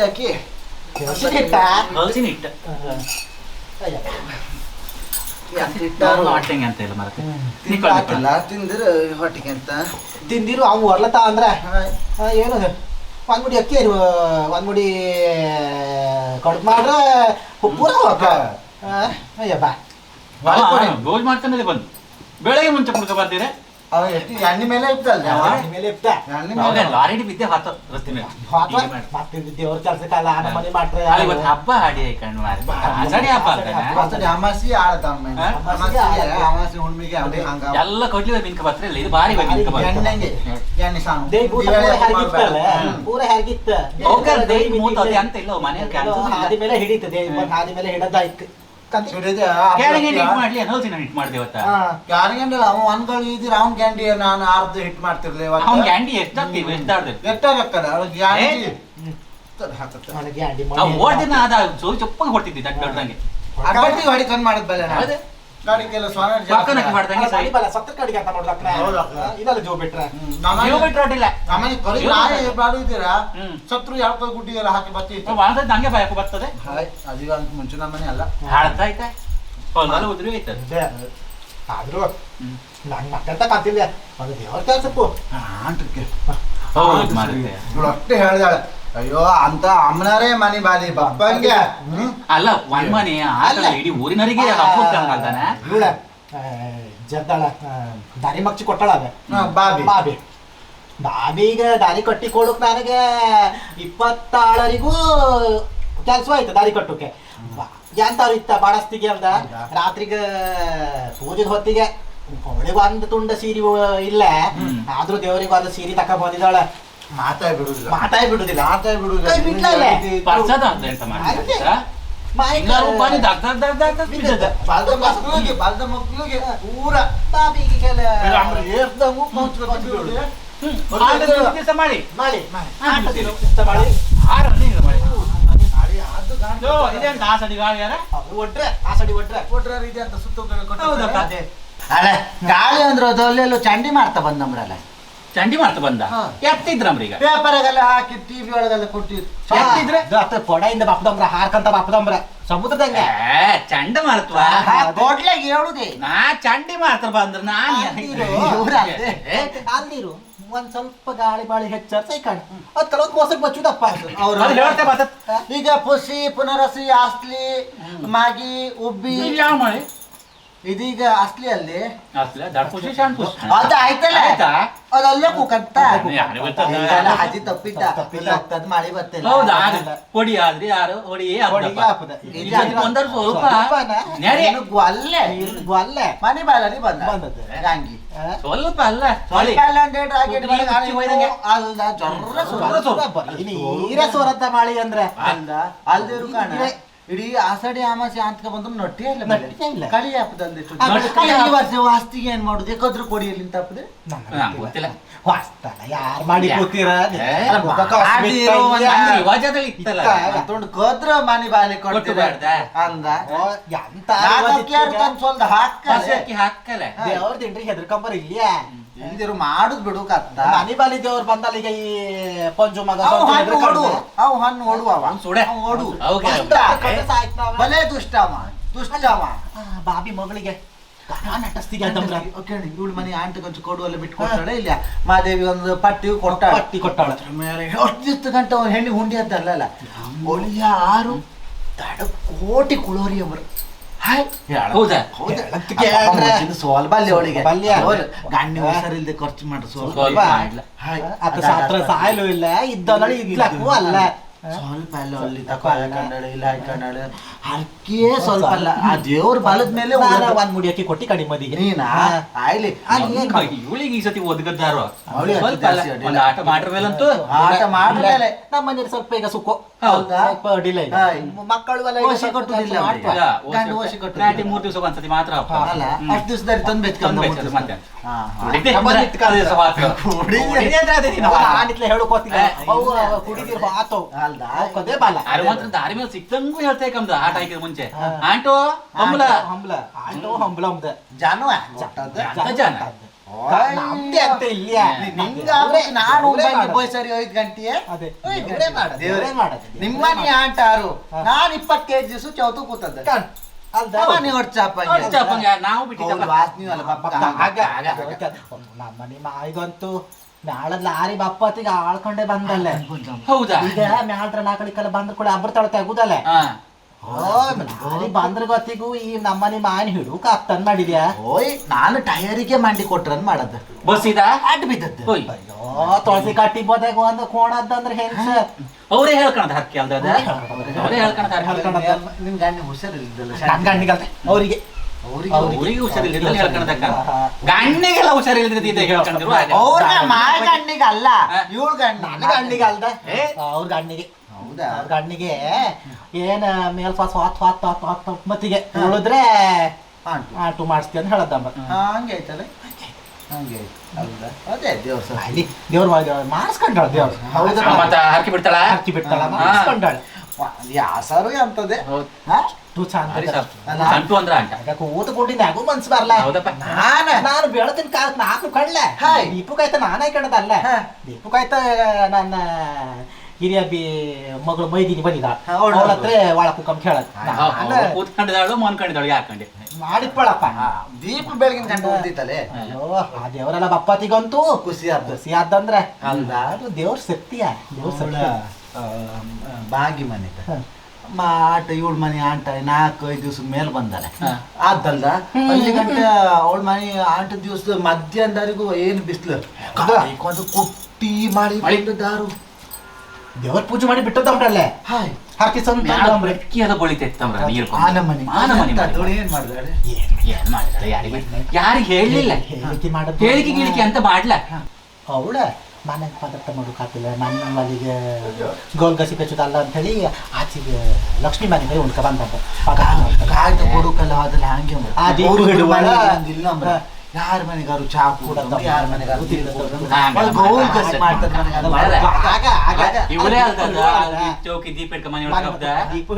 ಹಾಕಿ. ಹಲ್ಸಿನ ಹಿಟ್ಟ? ಮಾಡ್ತಂಗೆ ಅಂತ ಇಲ್ಲ ಮರಕ್ಕೆ ತಿಂದ್ರೆ ಹೊಟ್ಟಿಗೆ ಅಂತ. ತಿಂದಿರು ಅವು ಹೊರ್ಲತ್ತ ಅಂದ್ರೆ? ಏನು? ಒಂದ್ ಮುಡಿ ಅಕ್ಕಿ ಒಂದು ಮುಡಿ ಕಡುಬು ಮಾಡ್ರೆ ಪೂರ ಹೋಗ ಅಯ್ಯಪ್ಪ ಬಾ ಮಾಡ್ತಾನೆ ಬಂದು. ಬೆಳಗ್ಗೆ ಮುಂಚೆ ಕುಡ್ಕ ಬರ್ತೀರಿ? ಅವ ಎಷ್ಟು ಎಣ್ಣೆ ಮೇಲೆ ಇರ್ತಲ್ಲ ಆಮೇಲೆ ಮೇಲೆ. ಎಣ್ಣೆ ಹೌದೇ ಮೇಲೆ. ಲಾರಿ ಬಿದ್ದೆ ಹಾತ ರಸ್ತೆ ಮೇಲೆ. ಹೋತ್ವ? ಹೀಗೆ ಮಾಡಿ. ಮತ್ತೆ ದೇವ್ರ ಕೆಲ್ಸಕ್ಕಲ್ಲ ನಮ್ಮ ಮನೆ ಮಾಡ್ರೆ ಅಲ್ಲಿ ಇವತ್ತು ಹಬ್ಬ ಹಾಡಿ ಕಣ್ಣು ಮಾರಿ. ಆಷಾಢಿ ಹಬ್ಬ ಅಲ್ತಾನೆ ಮತ್ತೊಂದು ಅಮಾಸಿ ಆಳತಮ್ಮ ಹಾ? ಅಮಾಸಿ ಅಮಾಸಿ ಹುಣ್ಣಿಮೆಗೆ ಅವನಿಗೆ ಹಂಗ. ಎಲ್ಲ ಕೊಡ್ಲಿ ಮಿನ್ಕ ಬರ್ತಾರೆ. ಇಲ್ಲ ಇದು ಬಾರಿ ಮಿನ್ಕ ಎಣ್ಣೆಗೆ. ಎಣ್ಣೆ ಸಾಂಗ್ ದೇವ್ ಪೂರ ಹೆರ್ಗಿತ್ತಲ್ಲ ಪೂರ ಹೆರ್ಗಿತ್ತ ಹೋಗ್ತಾರ ದೈ ಮೂತ ಅದೇ ಅಂತ ಇಲ್ಲ ಮೇಲೆ ಹಿಡಿತ ದೇವಿ ಬಂದ್ ಹಾದಿ ಮೇಲೆ ಹಿಡದಾಯ್ತು. ಕಂತಿ ಹಿಡಿದೆ ಕ್ಯಾರಿಗೆ ಹಿಟ್ ಮಾಡ್ಲಿ ಹಲ್ಸಿನ ಹಿಟ್ ಮಾಡ್ದೆ ಇವತ್ತ. ಯಾರಿಗಂದ್ರೆ ಅವ ಒಂದ್ಗಳು ಇದ್ದೀರ ಅವ್ನ ಗ್ಯಾಂಡಿ ನಾನು ಅರ್ಧ ಹಿಟ್ ಮಾಡ್ತಿರ್ಲಿ ಅವ್ನ್ ಗ್ಯಾಂಡಿ ಅವ್ರ ಗ್ಯಾಂಡಿ ನಾವು ಓಡ್ದಿನ ಅದ ಚೊಪ್ಪಂಗ್ ಹೊಡ್ತಿದ್ವಿ ತಟ್ ದೊಡ್ಡಂಗೆ ಹೊಡಿ ಕಣ್ ಮಾಡಿದ್ ಬೆಲೆ ಕೆಲ ಸೊನ್ನ ಪಕ್ಕನಕ್ಕೆ ಮಾಡ್ದಂಗೆ ಸೈ ಬಲ್ಲ ಸತ್ತ ಕಡೆಗೆ ಅಂತ. ಇದಲ್ಲ ಜೋ ಬಿಟ್ರೆ. ಕರಿ ನಾಯಿ ಮಾಡ್ತಾರೆ. ಸತ್ರು ಯಾವ ಗುಡ್ಡಿ ಎಲ್ಲ ಹಾಕಿ ಹಂಗೆ ಬಾಯಕು ಬರ್ತದೆ. ಹಾಯ್ ಅದೀಗ ಅಂತ ಮುಂಚೆ ನಮ್ಮನೆ ಅಲ್ಲ. ಹೊಲ್ದಲ್ಲಿ ಉದ್ರಿ. ಆದ್ರೂ. ನಂಗೆ ಮತ್ತೆ ಕಾತಿಲ್ಲ ಅದು ದೇವ್ರ ಕೆಲ್ಸಕ್ಕೂ. ಇವಳು ಅಷ್ಟೇ ಹೇಳ್ದಾಳೆ. ಅಯ್ಯೋ ಅಂತ ಅಮ್ಮನರೇ ಮನಿ ಬಾಲಿ ಬಪ್ಪಂಗೆ ಅಲ್ಲ ಒಂದ್ ಮನೆ ಅಲ್ಲ. ಇಡೀ ಊರಿನವರಿಗೆ ಹಬ್ಬಕ್ಕೆ ಹಂಗಲ್ದಾನ ಇವಳ ಜದ್ದಾಳ ದಾರಿ ಮಗ್ಚಿ ಕೊಟ್ಟಳ ಬಾಬಿ. ಬಾಬಿ. ಬಾಬಿಗೆ ದಾರಿ ಕಟ್ಟಿ ಕೊಡಕ್ ನನಗೆ ಇಪ್ಪತ್ತಾಳರಿಗೂ ಕೆಲ್ಸ ಆಯ್ತು ದಾರಿ ಕಟ್ಟುಕ್ಕೆ. ಎಂತವ್ರು ಇತ್ತ ಬಾಡಸ್ತಿಗೆ ಅಲ್ದ ರಾತ್ರಿಗೆ ಪೂಜದ ಹೊತ್ತಿಗೆ. ಅವಳಿಗೆ ಒಂದು ತುಂಡ ಸೀರೆ ಇಲ್ಲ. ಆದ್ರೂ ದೇವರಿಗೆ ಒಂದು ಸೀರೆ ತಕ ಬಂದಿದ್ದಾಳ. ಬಿಡುದಿಲ್ಲ ಬಿಡುದಿಲ್ಲ? ಪರ್ಸದ ಅಂತ ಎಂತ. ಬಾಲ್ದ ಮಕ್ಕಳಿಗೆ ಬಾಲ್ದ ಮಕ್ಕಳಿಗೆ ಪೂರ ಬಿಡುದು. ಹ್ಮ್. ದಿವ್ಸ ಮಾಡಿ. ಮಾಡಿ ಮಾಡಿ. ಮಾಡಿ. ಮಾಡಿ. ಇದೆಂತ ಆಸಡಿ ಗಾಳಿ ಯಾರ? ಅದು ಒಟ್ರೆ ಆ ಸಡಿ ಒಟ್ರೆ. ಕೊಟ್ರೆ ಇದೆ ಅಂತ ಸುತ್ತ ಹೌದಪ್ಪ. ಅಲ್ಲ ಗಾಳಿ ಅಂದ್ರೆ ಅದು ಅಲ್ಲೆಲ್ಲೋ ಚಂಡಿ ಮಾಡ್ತಾ ಬಂದಮ್ರಲ್ಲ ಚಂಡಿ ಮಾಡ್ತಾ ಬಂದ. ಹಾ. ಎತ್ತಿದ್ರಮ್ರಿ ಈಗ. ಪೇಪರ್ಗೆಲ್ಲ ಹಾಕಿ ಟಿವಿ ಒಳಗೆಲ್ಲ ಕೊಟ್ಟಿದ್ರೆ. ಎತ್ತಿದ್ರೆ? ಬಪ್ಪದಂಬ್ರ ಪೊಡೆಯಿಂದ ಬಪ್ಪದಂಬ್ರ ಹಾರ್ಕಂತ ಬಾಪದಂಬ್ರ. ಸಮುದ್ರದಂಗೆ. ಏ, ಚಂಡ ಮಾಡ್ತವ? ಕೊಡ್ಲಾಗ ಹೇಳುದೇ. ನಾ ಚಂಡಿ ಮಾಡ್ತಾರ ಬಂದ್ರ ನಾನ್. ಇವ್ರಲ್ದೆ. ಅಲ್ಲಿರು ಒಂದ್ ಸ್ವಲ್ಪ ಗಾಳಿ ಬಾಳಿ ಹೆಚ್ಚಾರ ಸೈಕಂಡ್ ಅದ್ ಕೆಲವೊಂದು ಮೋಸಕ್ ಬಚ್ಚುದಪ್ಪ ಅವ್ರು ಅದು ಹೇಳ್ತೆ ಬತ್ತ ಈಗ ಪುಸಿ ಪುನರಸಿ ಅಸ್ಲಿ ಮಾಗಿ ಉಬ್ಬಿ. ಯಾವ ಮಾಡಿ ಇದೀಗ ಅಸ್ಲಿ ಅಲ್ಲಿ. ಅಸ್ಲ ದಡ್ ಖುಷಿ ಶಾನ್ ಖುಷಿ ಅದು ಆಯ್ತಲ್ಲ? ಆಯ್ತಾ? ಅದಲ್ಲೇ ಕೂಕಂತ. ಯಾರು ಗೊತ್ತದ? ಹಾಜಿ ತಪ್ಪಿದ್ದ. ತಪ್ಪಿದ್ದ. ಹೋಗ್ತದ ಮಳೆ ಬರ್ತಲ್ಲ ಹೌದಾ? ಹೊಡಿ ಆದ್ರಿ ಯಾರು? ಹೊಡಿಯೇ ಹೊಡಿಗೆ ಹಬ್ಬದಪ್ಪ. ಹಬ್ಬದ. ಇದು ಒಂದರ ಸ್ವಲ್ಪ? ಸ್ವಲ್ಪನ? ನಡಿ. ನಿನಗೂ ಅಲ್ಲೇ ಅಲ್ಲೇ ಮನೆ ಬಾಲಲ್ಲಿ ಬಂದ. ಬಂದದ್ದು. ಗಾಂಗಿ ಸ್ವಲ್ಪ ಅಲ್ಲ ಹೊಳಿ ಸ್ವಲ್ಪ ಎಲ್ಲ ಒಂದೆರಡು ರಾಕೆಟ್ ನೀರು ಗಾಳಿ ಮುಚ್ಚಿ ಹೋಯ್ದಂಗೆ. ಅಲ್ದ ಜೊರ್ರ ಜೊರ್ರ ಸುರ. ಸುರ. ನೀರ ಸೋರತ್ತ ಮಾಳಿ ಅಂದ್ರೆ. ಅಲ್ದ ಅಲ್ದಿರು ಕಾಣ. ಇಡೀ ಆಸಡಿ ಅಮಾಸೆ ಅಂತ ಬಂದ್ರು ನಟ್ಟಿ ಇಲ್ಲ ನಟ್ಟಿ ಇಲ್ಲ. ಕಳಿ ನಟ್ಟಿ ಈ ವರ್ಷ ವಾಸ್ತಿಗೆ ಏನ್ ಮಾಡುದು? ಏಕಾದ್ರೂ ಕೊಡಿಯಲ್ಲಿ ತಪ್ಪದೆ ನಂಗ್ ಗೊತ್ತಿಲ್ಲ. ವಾಸ್ತವ ಯಾರ್ ಮಾಡಿ ಕೂತೀರ? ತೊಂಡು ಕೋದ್ರ ಮನೆ ಬಾಲಿ ಕೊಡ್ತೀರ? ಅಂದ. ಎಂತ ಹಾಕಲ್ಲ ತಿಂಡ್ರಿ ಹೆದರ್ಕೊಂಬರ್ ಇಲ್ಯಾ? ಇಲ್ದಿರು ಮಾಡುದ್ ಬಿಡು ಕತ್ತ ಮನಿ ದೇವ್ರು ಬಂದಲ್ಲ ಈಗ ಈ ಪಂಜು ಮಗ ಅವು ಹಣ್ಣು. ಓಡು. ಅವು ಹಣ್ಣು ಓಡುವ ಅವ್ನ್ ಸುಡೆ. ಅವು ಓಡು. ಅವ್ಕೆ ದುಷ್ಟ. ಕಡೆ. ಬಲೆ. ದುಷ್ಟವ ದುಷ್ಟವ ಬಾಬಿ ಮಗಳಿಗೆ ನಟಸ್ತಿಗೆ ಅಂತಂದ್ರ ಇವಳು ಮನೆ ಆಂಟಿ ಕೊಂಚ ಕೊಡುವಲ್ಲ ಬಿಟ್ಟು ಕೊಡ್ತಾಳೆ ಇಲ್ಲ ಮಾದೇವಿ ಒಂದು ಪಟ್ಟಿ ಕೊಟ್ಟಾಳೆ. ಪಟ್ಟಿ ಕೊಟ್ಟಾಳ. ಅದ್ರ ಮೇಲೆ ಎಷ್ಟು ದಿವಸ ಗಂಟ ಅವ್ನು ಹೆಣ್ಣು ಹುಂಡಿ ಅಂತ ಅಲ್ಲಲ್ಲ ಒಳಿಯ ಆರು ತಡ ಕೋಟಿ ಕುಳೋರಿ ಅವರು ಹೌದಾ ಹೌದಾ ಸ್ವಲ್ಪ ಅವಳಿಗೆ. ಗಂಡಿ ಖರ್ಚು ಮಾಡು ಸ್ವಲ್ಪ ಸಾತ್ರ ಸಾಯಲು ಇಲ್ಲ ಇದ್ದವಳು ಅಲ್ಲ ಸ್ವಲ್ಪ ಅಲ್ಲ ಅಲ್ಲಿ ತಕ ಹಾಕೊಂಡಾಳೆ ಇಲ್ಲ ಹಾಕೊಂಡಾಳೆ ಹರಕೆ ಸ್ವಲ್ಪ ಅಲ್ಲ. ಆ ದೇವ್ರ ಬಲದ ಮೇಲೆ ಒಂದ್ ಮುಡಿ ಅಕ್ಕಿ ಕೊಟ್ಟಿ ಕಡಿಮೆ ಮದಿಗೆ. ನೀನಾ? ಆಯ್ಲಿ ಇವಳಿಗೆ ಈ ಸತಿ ಒದಗದ್ದಾರು? ಆಟ ಮಾಡಿರ್ಮೇಲಂತೂ ಆಟ ಮಾಡಿದ್ಮೇಲೆ ನಮ್ಮ ಮನೇಲಿ ಸ್ವಲ್ಪ ಈಗ ಸುಖ? ಸ್ವಲ್ಪ ಮಕ್ಕಳು ಎಲ್ಲ ಕೊಟ್ಟುದಿಲ್ಲ. ಕೊಟ್ಟು ಮೂರ್ ದಿವಸ ಒಂದ್ಸತಿ ಮಾತ್ರ. ಅಲ್ಲ. ಅಷ್ಟು ದಿವಸದಲ್ಲಿ ತಂದು ತಂದ್ ಬೆಚ್ಚದು ಮತ್ತೆ. ದಾರಿ ಮೇಲೆ ಸಿಕ್ತಂಗೂ ಹೇಳ್ತಾ ಕಮ್ದ ಆಟ ಹಾಕಿದ ಮುಂಚೆ ಆಂಟೋ ಹಂಬ್ಲ ಹಂಬ್ಲ ಆಯ್ತು ಹಂಬ್ಲ ಹಂಬ್ದ ಜನ ನಾನು ಐದು ಮಾಡೋದು. ನಿಮ್ಮನೆ ಆಂಟಾರು ನಾನು ಇಪ್ಪತ್ತೈದು ದಿವಸ ಚೌತು ಕೂತದ್ದು ಅವನಿ ಹೊಡ್ಚಾಪ ಅವ್ರ್ ಚಾಪಂಗ ನಾವು ಪಾಪ. ಆಗ ನಮ್ಮನೆ ಮಾಯಿಗಂತೂ ಮ್ಯಾಳದ ಲಾರಿ ಬಪ್ಪತ್ತಿಗೆ ಆಳ್ಕೊಂಡೆ ಬಂದಲ್ಲೇ. ಹೌದಾ? ಈಗ ಮ್ಯಾಳ್ರ ನಾಕಡಿಕಲ್ಲ ಬಂದ್ರ ಕೂಡ ಅಬ್ರ ತಳ ತೆಗುದಲ್ಲ ಬಂದ್ರ ಗೊತ್ತಿಗೂ ಈ ನಮ್ಮನೆ ಮಾನ್ ಹಿಡು ಕಾಪ್ತನ್ ಮಾಡಿದ್ಯಾ? ಓಯ್ ನಾನು ಟೈರಿಗೆ ಮಂಡಿ ಕೊಟ್ರನ್ ಮಾಡದ. ಬಸ್ ಇದ ಅಡ್ಡ ಬಿದ್ದದ್ದು ಅಯ್ಯೋ ತುಳಸಿ ಕಟ್ಟಿ ಬೋದಾಗ ಒಂದು ಕೋಣದಂದ್ರೆ ಹೆಂಗ್ ಅವರೇ ಹೇಳ್ಕೊಂಡ್ ಹಕ್ಕಿ ಅಲ್ದ ಅದ? ಅವರೇ ಹಕ್ಕಿ ನಿಮ್ ಗಂಡ ಹುಷಾರಿಲ್ಲ ನನ್ ಅವರಿಗೆ? ಅವ್ರಿಗೆ ಅವ್ರಿಗೆ ಹುಷಾರಿಲ್ಲ. ಹುಷಾರಿಲ್ಲದಿದ್ದೆ ಹೇಳ್ಕಣದಿರು ಅವ್ರ ಮಾಯ ಗಂಡಿಗೆ ಅಲ್ಲ. ಇವಳು ಗಂಡ ನನ್ನ ಗಂಡಿಗೆ ಅಲ್ದ? ಅವ್ರ ಗಂಡಿಗೆ ಹೌದಾ? ಅವ್ರ ಗಂಡಿಗೆ ಏನ್ ಮೇಲ್ ಫಾಸ್ ಹೊತ್ ಹೊತ್ ಹೊತ್ ಹೊತ್ ಮತ್ತಿಗೆ ಉಳಿದ್ರೆ ಆಂಟು. ಮಾಡಿಸ್ತೀವಿ ಅಂತ ಹೇಳದಮ್ಮ ಹಂಗೆ ಆಯ್ತಲ್ಲ? ಹಂಗೆ ಆಯ್ತು. ಹೌದಾ? ಅದೇ ದೇವ್ರ ಅಲ್ಲಿ ದೇವ್ರ ಮಾಡಿಸ್ಕೊಂಡಾಳ ದೇವ್ರ. ಹೌದಾ. ಮತ್ತ ಹರಕಿ ಬಿಡ್ತಾಳ. ಮಾಡಿಸ್ಕೊಂಡಾಳ. ಯಾಸಾರು ಅಂತದೆ ಚಂದ ಅಂದ್ರ ಬರ್ಲ? ನಾನ? ನಾನು ಬೆಳತಿನ ದೀಪಕ್ ನಾಲ್ಕು ಕಳ್ಳ. ಹಾಯ್. ದೀಪಕಾಯ್ತ ನಾನೇ ಕಣದಲ್ಲ. ದೀಪಕ್ ಆಯ್ತಾ ನನ್ನ ಹಿರಿಯ ಬಿ ಮಗಳು ಮೈದಿನಿ ಬಂದಿದ ಅವಳತ್ರ ಅವ್ಳು ಅವಳ ಹತ್ರ ಒಳ ಕುಕ್ಕಂ ಕೇಳದ್ ನಾನು ಕೂತ್ಕೊಂಡಿದ್ದಾಳು ಮನ್ಕೊಂಡಿದ್ದಾಳು ಯಾಕಂಡೆ ಮಾಡಿಪ್ಪಳಪ್ಪ ದೀಪ ಬೆಳಗಿನ ಗಂಟೆ ಓದಿತ್ತಲೆ ಅಯ್ಯೋ ಆ ದೇವರೆಲ್ಲ ಬಪ್ಪತಿಗಂತೂ ಖುಷಿ ಆದ ಖುಷಿ ಆದಂದ್ರೆ ಅಲ್ಲ ಅದು ದೇವ್ರ ಶಕ್ತಿಯ ದೇವ್ರ ಸೊಳ್ಳ ಬಾಗಿ ಮನೆ ಆಟ ಮಾಟ ಇವಳ ಮನೆ ಆಂಟ ನಾಲ್ಕು ಐದು ದಿವಸ ಮೇಲೆ ಬಂದಾರೆ ಆದ್ದಲ್ದ ಆದಲ್ಲ ಅಲ್ಲಿ ಗಂಟ ಅವಳ ಮನೆ ಆಂಟ ದಿವಸ ಮಧ್ಯಾಹ್ನದವರೆಗೂ ಏನು ಬಿಸಿಲು? ಕುಟ್ಟಿ ಮಾಡಿ ಮಳೆ ದಾರು. ದೇವ್ರ ಪೂಜೆ ಮಾಡಿ ಬಿಟ್ಟದಮ್ರಲ್ಲೇ ಹಾಯ್. ಹಾಕಿ ಸಂತ ಬೆಕ್ಕಿ ಎಲ್ಲ ಬಳಿತೈತಮ್ರ ನೀರು ಆನ ಮನೆ ಆನ ಮನೆ ಮಾಡಿ. ಅವಳು ಏನ್ ಮಾಡಿದಾಳೆ? ಏನ್ ಮಾಡಿದಾಳೆ? ಯಾರಿಗೆ ಯಾರಿಗೆ ಹೇಳಲಿಲ್ಲ. ಹೇಳಿಕೆ ಮಾಡ ಹೇಳಿಕೆ ಗಿಳಿಕೆ ಅಂತ ಮಾಡ್ಲ? ಅವಳ ಮನೆ ಪದಾರ್ಥ ಮಾಡೋಕ್ಕಾಗಿಲ್ಲ ನನ್ನ ಮನೆಗೆ ಗೋಲ್ ಗಸಿ ಕಚ್ಚುದಲ್ಲ ಅಂತ ಹೇಳಿ ಆಚೆಗೆ ಲಕ್ಷ್ಮಿ ಮನೆಗೆ ಉಣ್ಕ ಬಂದ ಆಯ್ತು ಕೊಡುಕಲ್ಲ ಅದೆಲ್ಲ ಹಂಗೆ ಮಾಡು. ಯಾರ ಮನೆಗಾರು ಚಾ ಯಾರ ಮನೆಗಾರು ಮಾಡ್ತಾರೆ ಅಲ್ದ. ಚೌಕಿ ದೀಪ ಮನೆ ದೀಪ.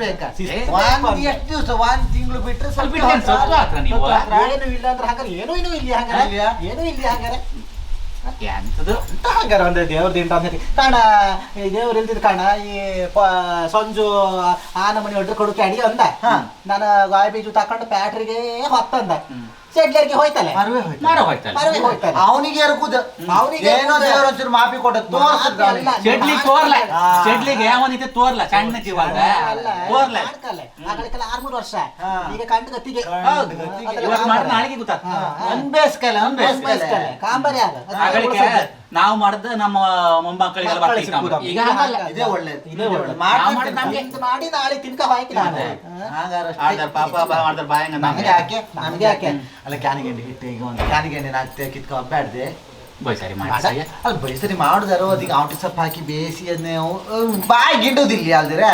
ಬೇಕಾ ಒಂದ್ ಬೇಕು. ಎಷ್ಟು ದಿವಸ ಒಂದ್ ತಿಂಗಳು ಬಿಟ್ರೆ ಸ್ವಲ್ಪ ಏನು ಇಲ್ಲ ಅಂದ್ರೆ ಹಂಗಾರೆ ಏನೂ ಇನ್ನೂ ಇಲ್ಲಿ ಹಂಗಾರೆ? ಏನೂ ಇಲ್ಲಿ? ಹಂಗಾರೆ. ಎಂತದು? ಎಂತ ಹಂಗಾರೆ ಒಂದು ದೇವ್ರ ದಿಂಡ ಅಂತ ಕಾಣ ಈ ದೇವ್ರ ಇಲ್ದಿದ್ ಕಾಣ ಈ ಸಂಜು ಆನ ಮನೆ ಒಡ್ರು ಕೊಡುಕೆ ಅಡಿಗೆ ಅಂದ ಹಾ. ನಾನು ಗಾಯ ಬೀಜು ತಕೊಂಡು ಪ್ಯಾಟ್ರಿಗೆ ಹೊತ್ತಂದ. ಸೆಡ್ಲರ್ಗೆ ಹೋಯ್ತಲೆ ಮರುವೆ ಹೋಯ್ತು ಮಾರ ಹೋಯ್ತಲ್ಲ. ಮರವೆ ಹೋಯ್ತಲೆ ಅವನಿಗೆ ಎರಕುದ ಅವನಿಗೆ ಏನೋ ದೇವರ ಒಂಚೂರು ಮಾಪಿ ಕೊಟ್ಟ ಅಲ್ಲ. ಚೆಡ್ಲಿ ತೋರ್ಲ. ಚೆಡ್ಲಿಗೆ ಅವನಿಗೆ ತೋರ್ಲ ಸಣ್ಣ ಜೀವಾಗ ತೋರ್ಲ. ಆಗಳಿಗೆಲ್ಲ ಆರ್ಮೂರು ವರ್ಷ. ಈಗ ಕಂಡು ಗತ್ತಿಗೆ ಹೌದು. ಇವತ್ತು ಮಾಡಿ ಕಾಂಬಾರ. ನಾಳೆಗೆ ಗೊತ್ತಾಗ್ತದೆ. ಅನ್ಬೇಸ್ಕಲೆ ಬಯಸ್ಕಲೆ. ಕಾಂಬಾರಿ ಆಗ ಉಳ್ಸೋದು. ನಾವು ಮಾಡಿದ ನಮ್ಮ ಮೊಮ್ಮಕ್ಕಳಿಗೆಲ್ಲ ಮಕ್ಕಳಿಗೆ ಬರ್ತಿತ್ತು ಸಿಕ್ಕುದು. ಈಗ ಹಂಗಲ್ಲ ಇದೇ ಒಳ್ಳೇದು ಇದೇ ಒಳ್ಳೇದು. ನಾವು ಮಾಡಿದ್ ನಮ್ಗೆ ಮಾಡಿ ನಾಳೆ ತಿನ್ಕ ನಾನು ಪಾಪ ಬಾಯಂಗ ನಮಗೆ ನಮ್ಗೆ. ಯಾಕೆ? ನಮ್ಗೆ? ಅಲ್ಲ ಕ್ಯಾನಿಗೆಂಡಿ ಇಟ್ಟು ಈಗ ಒಂದು ಕ್ಯಾನಿಗೆಂಡಿ ಹಾಕ್ತೆ ಕಿತ್ಕೊ ಹಬ್ಬಾಡ್ದೆ ಬೈ ಸರಿ ಮಾಡಿ ಅಲ್ಲ ಬೈಸರಿ ಮಾಡಿದಾರೋ ಅದಕ್ಕೆ ಔಟಿ ಸಪ್ ಹಾಕಿ ಬೇಯಿಸಿ ಅದನ್ನೇ ಬಾಯಿ ಗಿಡೋದಿಲ್ಲ ಅಲ್ದಿರ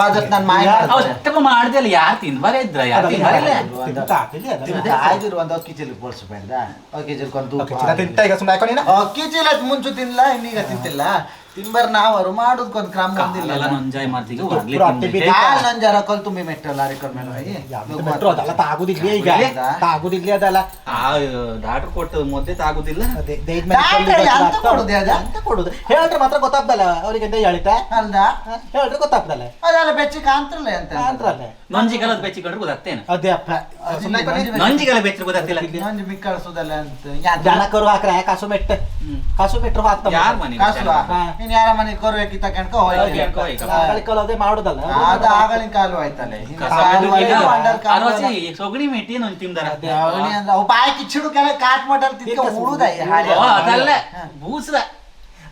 ಅದಕ್ಕೆ ನಾನು ಮಾಯ ಅಷ್ಟಪ್ಪ ಮಾಡ್ದಲ್ಲ ಯಾರು ತಿನ್ಬಾರೇ ಇದ್ರ ಯಾರು ತಿನ್ಬಾರಲ್ಲ ಅಕ್ಕಿ ಚೀಲಕ್ಕೆ ಅಕ್ಕಿ ತಿಂತ ಈಗ ಚೀಲ ಮುಂಚೆ ತಿನ್ನಲ್ಲ ಇನ್ನೀಗ ತಿಂತಿಲ್ಲ. ತಿಂಬರ್ ನಾವರು ಮಾಡುದ್ಕೊಂದ್ ಕ್ರಮ ಬಂದಿಲ್ಲ. ನಂಜಾಯ್ ಮಾಡ್ತೀವಿ ನಂಜಾರ ಕಲ್ ತುಂಬಿ ಮೆಟ್ಟ ಲಾರಿ ಕಲ್ ಮೇಲೆ ಹೋಗಿ ಯಾವ್ದು ಮೆಟ್ರೋ ಅದಲ್ಲ ತಾಗುದಿಲ್ವೇ ಈಗ? ತಾಗುದಿಲ್ವೇ ಅದಲ್ಲ? ಆ ಡಾಕ್ಟರ್ ಕೊಟ್ಟು ಅಂತ ಆಗ್ತಾ- ಕೊಡುದು ಅದ? ಅಂತ ಕೊಡುದು? ಹೇಳ್ರೆ ಮಾತ್ರ ಗೊತ್ತಾಗ್ದಲ್ಲ ಅವ್ರಿಗೆ ಎಂತ ಹೇಳಿತ? ಅಲ್ದಾ? ಹೇಳ್ರೆ ಗೊತ್ತಾಗ್ದಲ್ಲ ಅದೆಲ್ಲ ಬೆಚ್ಚಿ ಕಾಂತ್ರಲ್ಲ ಅಂತ ಅಂದ್ರಲ್ಲೇ ಬೆಚ್ಚಿ ಬೆಚ್ಚಿಕೊಂಡ್ರೆ ಗೊತ್ತೇನು ಅದೇ ಅಪ್ಪ. ನೊಂಜಿಗಲ ಬೆಚ್ಚ ಗೊತ್ತಾಗ್ತಿಲ್ಲ. ಇನ್ನೊಂದು ಮಿಕ್ಕಳಿಸೋದಲ್ಲ ಅಂತ. ಜನಕರು ಹಾಕ್ರ ಕಾಸು ಮೆಟ್ಟ. ಕಾಸು ಮೆಟ್ರು ಹಾಕ್ತಾ ಯಾರ್ ಮನೆ ಕಾಸು. ನೀನ್ ಯಾರ ಮನೆ ಕೊರ್ಬೇಕಿ ತಕೊಂಡ್ಕ ಹೋಯ್ತು. ಅದೇ ಮಾಡುದಲ್ಲ. ಅದ ಆಗಳಿನ ಕಾಲು ಆಯ್ತಲ್ಲ. ಹಿಂಗ ಕಾಲು ಕಾಲು. ಸೊಗಣಿ ಮೆಟ್ಟಿ ನೊಂದು ತಿಂದಾರ? ಅದೇ. ಅವನಿ ಅಂದ್ರ ಅವ್ ಬಾಯಿ ಕಿಚ್ಚಿಡು ಕೆಲ ಕಾಟ್ ಮಾಡಲ್ ತಿಕ್ಕ ತಿಕ್ಕ ಉಳುದ ಅದಲ್ಲ. ಬೂಸದ.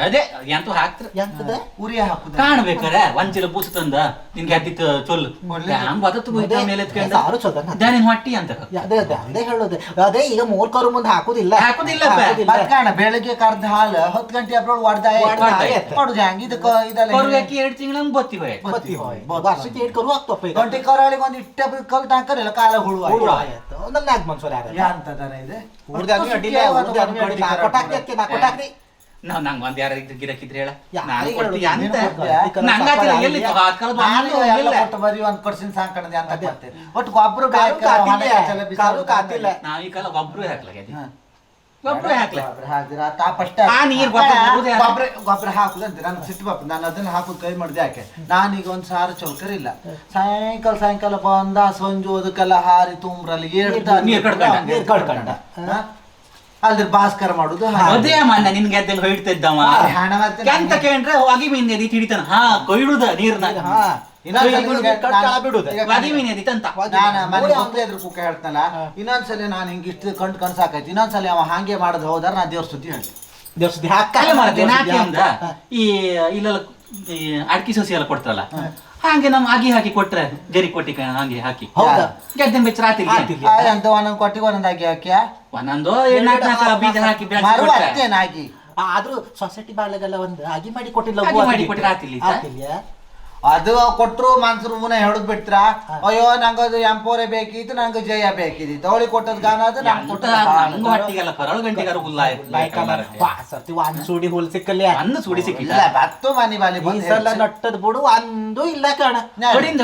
ಅದೇ ಎಂತೂ ಹಾಕ್ತ್ರ? ಎಂತದ? ಉರಿ ಹಾಕುದ? ಕಾಣ್ಬೇಕಾರೆ ಚೀಲ ಬೂಸ ತಂದ ನಿನ್ಗೆ ಅದ್ದಿತ್ತು ಚೊಲ್ ಒಳ್ಳೆ- ಹ್ಯಾಂಗ್ ಮೇಲೆ ಸಾರು ಚೊದನ್ನ. ದಾನಿನ್ ಹೊಟ್ಟಿ ಅಂತ ಅದೇ ಅದೇ ಅದೇ ಹೇಳೋದು. ಅದೇ ಈಗ ಮೂರ್ಖರು ಮುಂದೆ ಹಾಕುದಿಲ್ಲ. ಹಾಕುದಿಲ್ಲ ಕಾಣ ಬೆಳಗ್ಗೆ ಕರ್ದ ಹಾಲು ಹತ್ತು ಗಂಟೆ ಅಪ್ರೋಡ್ ಹೊಡ್ದ. ಮಾಡುದು ಹಂಗ ಇದಕ್ಕ ಇದೆಲ್ಲ ಕೊರ್ಬೇಕಿ ಎರಡು ತಿಂಗಳ ಬತ್ತಿ ಹೋಯ್. ಬತ್ತಿ ಹೋಯ್. ವರ್ಷಕ್ಕೆ ಎರಡು ಕರು ಆಗ್ತಪ್ಪ ಗಂಟೆ ಕರಾಳಿಗೆ ಒಂದ್ ಇಟ್ಟ ಕಲ್ ತಾಕರಿಲ್ಲ ಕಾಲ ಹುಳು ಒಂದಲ್ಲ ನಾಲ್ಕು ಮನ್ಸೂರ್ ಯಾರು ಅಂತದಾರ ಇದೆ? ಹುಡ್ದ ಅದ್ನ ಅಡ್ಡಿಲ್ಲ ಕೊಟ್ಟಾಕ್ತಿ ನಾ ಕೊಟ್ಟಾಕ್ತಿ ನಾವ್ ನಂಗ್ ಒಂದ್ ಯಾರ ಗಿರಕಿದ್ರೆ ಹೇಳ. ನಾನು ಹೇಳುದು? ಕೊಡ್ತೀಯ ಅಂತ. ನೀನು ನಂಗಾತಿಲ್ಲ ಎಲ್ಲಿ ಹಾಕಲ್ ನಾನು ಎಲ್ಲ ಕೊಟ್ಟು ಬರೀ ಒಂದ್ ಕೊಡ್ಸಿನ ಸಾಕಣದೆ ಅಂತ ಒಟ್ಟು ಗೊಬ್ಬರ ಕಾತಿಲ್ಲ. ಈ ಕಾಲ ಹಾಕ್ಲ ಹಾಕ್ದಿರ? ಆ ನೀರ್ ಗೊಬ್ಬರ? ಗೊಬ್ಬರ ಹಾಕುದಂತೆ ನಾನು ಸಿಟ್ಟು ಬಾಪ ನಾನು ಅದನ್ನ ಹಾಕುದು ಕೈ ಮಾಡಿದೆ ಯಾಕೆ? ನಾನೀಗ ಒಂದ್ ಸಾರು ಇಲ್ಲ. ಸಾಯಂಕಾಲ ಸಾಯಂಕಾಲ ಬಂದ ಸಂಜು ಅದಕ್ಕೆಲ್ಲ ಹಾರಿ ತುಂಬ್ರಲ್ಲಿ ಏಳ್ತಾ ನೀರ್ ಕಡ್ಕೊಂಡ. ನೀರ್ ಕಡ್ಕೊಂಡ. ಅಲ್ದ್ರ ಭಾಸ್ಕರ ಮಾಡುದು. ಅದೇ ಮನ್ನ ನಿನ್ಗೆ ಅದೆಲ್ಲ ಹೊಯ್ತಿದ್ದವ ಹಣ ಮತ್ತೆ ಕೆಂತ ಕೇಂದ್ರ ಹೊಗಿ ಮೀನ್ ಎದಿ ಹಿಡಿತಾನ. ಹಾ ಕೊಯ್ಡುದ ನೀರ್ನಾಗ ಹಾ ಇನ್ನೊಂದ್ಸಲ ನಾನ್ ಹೊಗಿ ಇಷ್ಟು ಕಂಡು ಕನ್ಸಾಕೈತಿ ಇನ್ನೊಂದ್ಸಲ ಅವ ಹಾಗೆ ಮಾಡೋದು ಹೋದಾರ ನಾ ದೇವ್ರ ಸುದ್ದಿ ಹೇಳ್ತೀನಿ. ಈ ಇಲ್ಲ ಅಡ್ಕಿ ಸಸಿ ಎಲ್ಲ ಕೊಡ್ತಾರಲ್ಲ ಹಾಗೆ ನಮ್ ಆಗಿ ಹಾಕಿ ಕೊಟ್ರೆ ಗರಿ ಕೊಟ್ಟಿ ಕ- ಹಾಗೆ ಹಾಕಿ. ಹೌದಾ? ಗೆದ್ದೆ ಬೆಚ್ಚ ರಾತ್ರಿ ಅಂತ ಒಂದೊಂದ್ ಕೊಟ್ಟಿಗೆ ಒಂದೊಂದ್ ಹಾಕಿ ಹಾಕ್ಯ? ಒಂದೊಂದು ನಾಲ್ಕು ನಾಲ್ಕು ಬೀಜ ಹಾಕಿ ಮರು ಆದ್ರೂ ಸೊಸೈಟಿ ಬಾಳೆಗೆಲ್ಲ ಒಂದು ಆಗಿ ಮಾಡಿ ಕೊಟ್ಟಿಲ್ಲ ಆಗಿ ಮಾಡಿ ಕೊಟ್ಟಿ ಅದು ಕೊಟ್ಟರು ಮನ್ಸರು ಮುನ ಹೇಳದ್ ಬಿಟ್ರ ಅಯ್ಯೋ ನಂಗದು ಎಂಪೋರೆ ಬೇಕಿತ್ತು ನಂಗ ಜಯ ಬೇಕಿತ್ತು. ತೋಳಿ ಕೊಟ್ಟದ್ ಗಾನ ಅದು ಸರ್ತಿ ಒಂದ್ ಸೂಡಿ ಹುಲ್ ಸಿಕ್ಕಲ್ಲಿ ಅನ್ನ ಸುಡಿ ಸಿಕ್ಕಿಲ್ಲ. ಬತ್ತು ಮನಿ ಬಾಲಿ ಸಲ ನಟ್ಟದ್ ಬಿಡು ಒಂದು ಇಲ್ಲ ಕಣ. ಹೊಡಿಂದ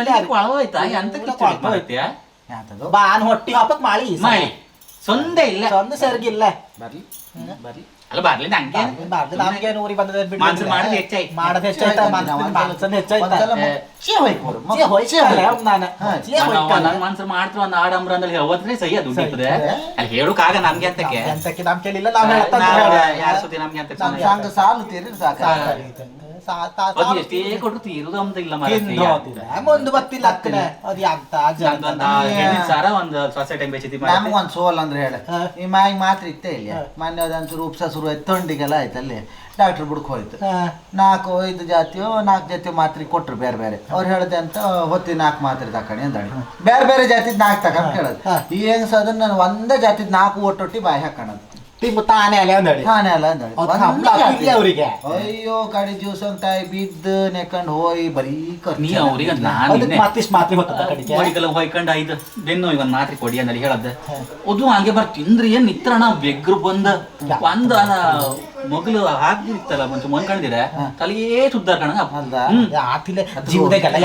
ಬಾನ್ ಹೊಟ್ಟಿ ಹಾಪಕ್ ಮಾಳಿ ಮಾಳಿ. ಸೊಂದೆ ಇಲ್ಲ. ಸೊಂದ ಸರ್ಗಿಲ್ಲ ಬರ್ಲಿ. ಬರ್ಲಿ. ಅಲ್ಲ ಬರ್ಲಿ ನಂಗೆ ಬಾರ್ದು ನಮ್ಗೆ ನೂರಿ ಬಂದದ ಬಿಡು. ಮನ್ಸು ಮಾಡೋದು ಹೆಚ್ಚಾಯ್ತು. ಮಾಡೋದು ಹೆಚ್ಚಾಯ್ತ ಮನ್ಸನ್ ಹೆಚ್ಚಾಯ್ತ ನಾನು ಹಾ, ಚೀ ಹೋಯ್ತಲ್ಲ ನನ್ ಮನ್ಸು ಮಾಡ್ತು ಒಂದು ಆಡಂಬ್ರ ಅಂದ್ರೆ ಅವತ್ತೇ ಸಹಿ ಅದು ಸಿಗ್ತದೆ. ಅಲ್ಲಿ ಹೇಳೋಕಾಗ ನಮ್ಗೆ ಅಂತಕ್ಕೆ. ಅಂತಕ್ಕೆ ನಮ್ ಕೇಳಿಲ್ಲ ನಾವು ಯಾರ ಸುದ್ದಿ ನಮ್ಗೆ ಅಂತ ಸಾಲು ತೀರಿ ಸಾಕ. ಒಂದು ಸೋಲ್ ಅಂದ್ರೆ ಹೇಳ. ಈ ಮಾಯಿಗೆ ಮಾತ್ರ ಇತ್ತೇ ಇಲ್ಲ. ಮೊನ್ನೆ ಅದಂಚೂರು ಉಪ್ಸ ಶುರು ಆಯ್ತು ತೊಂಡಿಗೆಲ್ಲ ಆಯ್ತು ಅಲ್ಲಿ. ಡಾಕ್ಟರ್ ಬುಡ್ಕ ಹೋಯ್ತು. ನಾಲ್ಕು ಐದು ಜಾತಿಯೋ ನಾಲ್ಕು ಜಾತಿ ಮಾತ್ರೆ ಕೊಟ್ರು ಬೇರೆ ಬೇರೆ. ಅವ್ರು ಹೇಳ್ದೆ ಅಂತ ಹೊತ್ತಿ ನಾಲ್ಕು ಮಾತ್ರೆ ತಕೊಂಡಿ ಅಂತ ಬೇರೆ ಬೇರೆ ಜಾತಿದ್ ನಾಲ್ಕು ತಕೊಂಡ್ ಕೇಳೋದು. ಈ ಹೆಂಗ್ಸ ಅದನ್ನ ನಾನು ಒಂದೇ ಜಾತಿದ್ ನಾಲ್ಕು ಒಟ್ಟೊಟ್ಟಿ ಬಾಯಿ ಹಾಕೋಣದು ತಿಂಬು ತಾನೇ ಅಲೆ ಅಂದಳಿ ಹಾನೆ ಅಲ್ಲ ಅಂದಾಳೆ ಅವ್ರ್ ಹಂಬ್ಲ ಹಾಕಿದ್ಯಾ ಅವ್ರಿಗೆ? ಅಯ್ಯೋ ಕಡೆ ಜ್ಯೂಸ್ ಅಂತ ಬಿದ್ದ ನೆಕ್ಕಂಡ್ ಹೋಯ್ ಬರೀ ಖರ್ಚು. ನೀ ಅವ್ರಿಗೆ ನಾನು ಅದಕ್ಕೆ ಮತ್ತಿಷ್ಟು ಮಾತ್ರೆ ಹೊತ್ತದ ಕಡೆಗೆ? ಮಡಿಗೆಲ್ಲ ಹೊಯ್ಕೊಂಡು ಐದು ಬೆನ್ನು ಇವನ್ ಮಾತ್ರಿ ಕೊಡಿ ಅಂದಲ್ಲಿ ಹೇಳದ್ದೆ. ಅದು ಹಂಗೆ ಬರ್ ತಿಂದ್ರಿ ಏನ್ ನಿತ್ರಣ ಬೆಗ್ರು ಬಂದ ಒಂದ ಮಗಳು ಹಾಕಿರ್ತಲ್ಲ ಮುಂಚೆ ಮನ್ಕೊಂಡಿದ್ರೆ ತಲೆಯೇ ಸುದ್ದಾರ ಕಣ ಜೀವದಾಗೆಲ್ಲ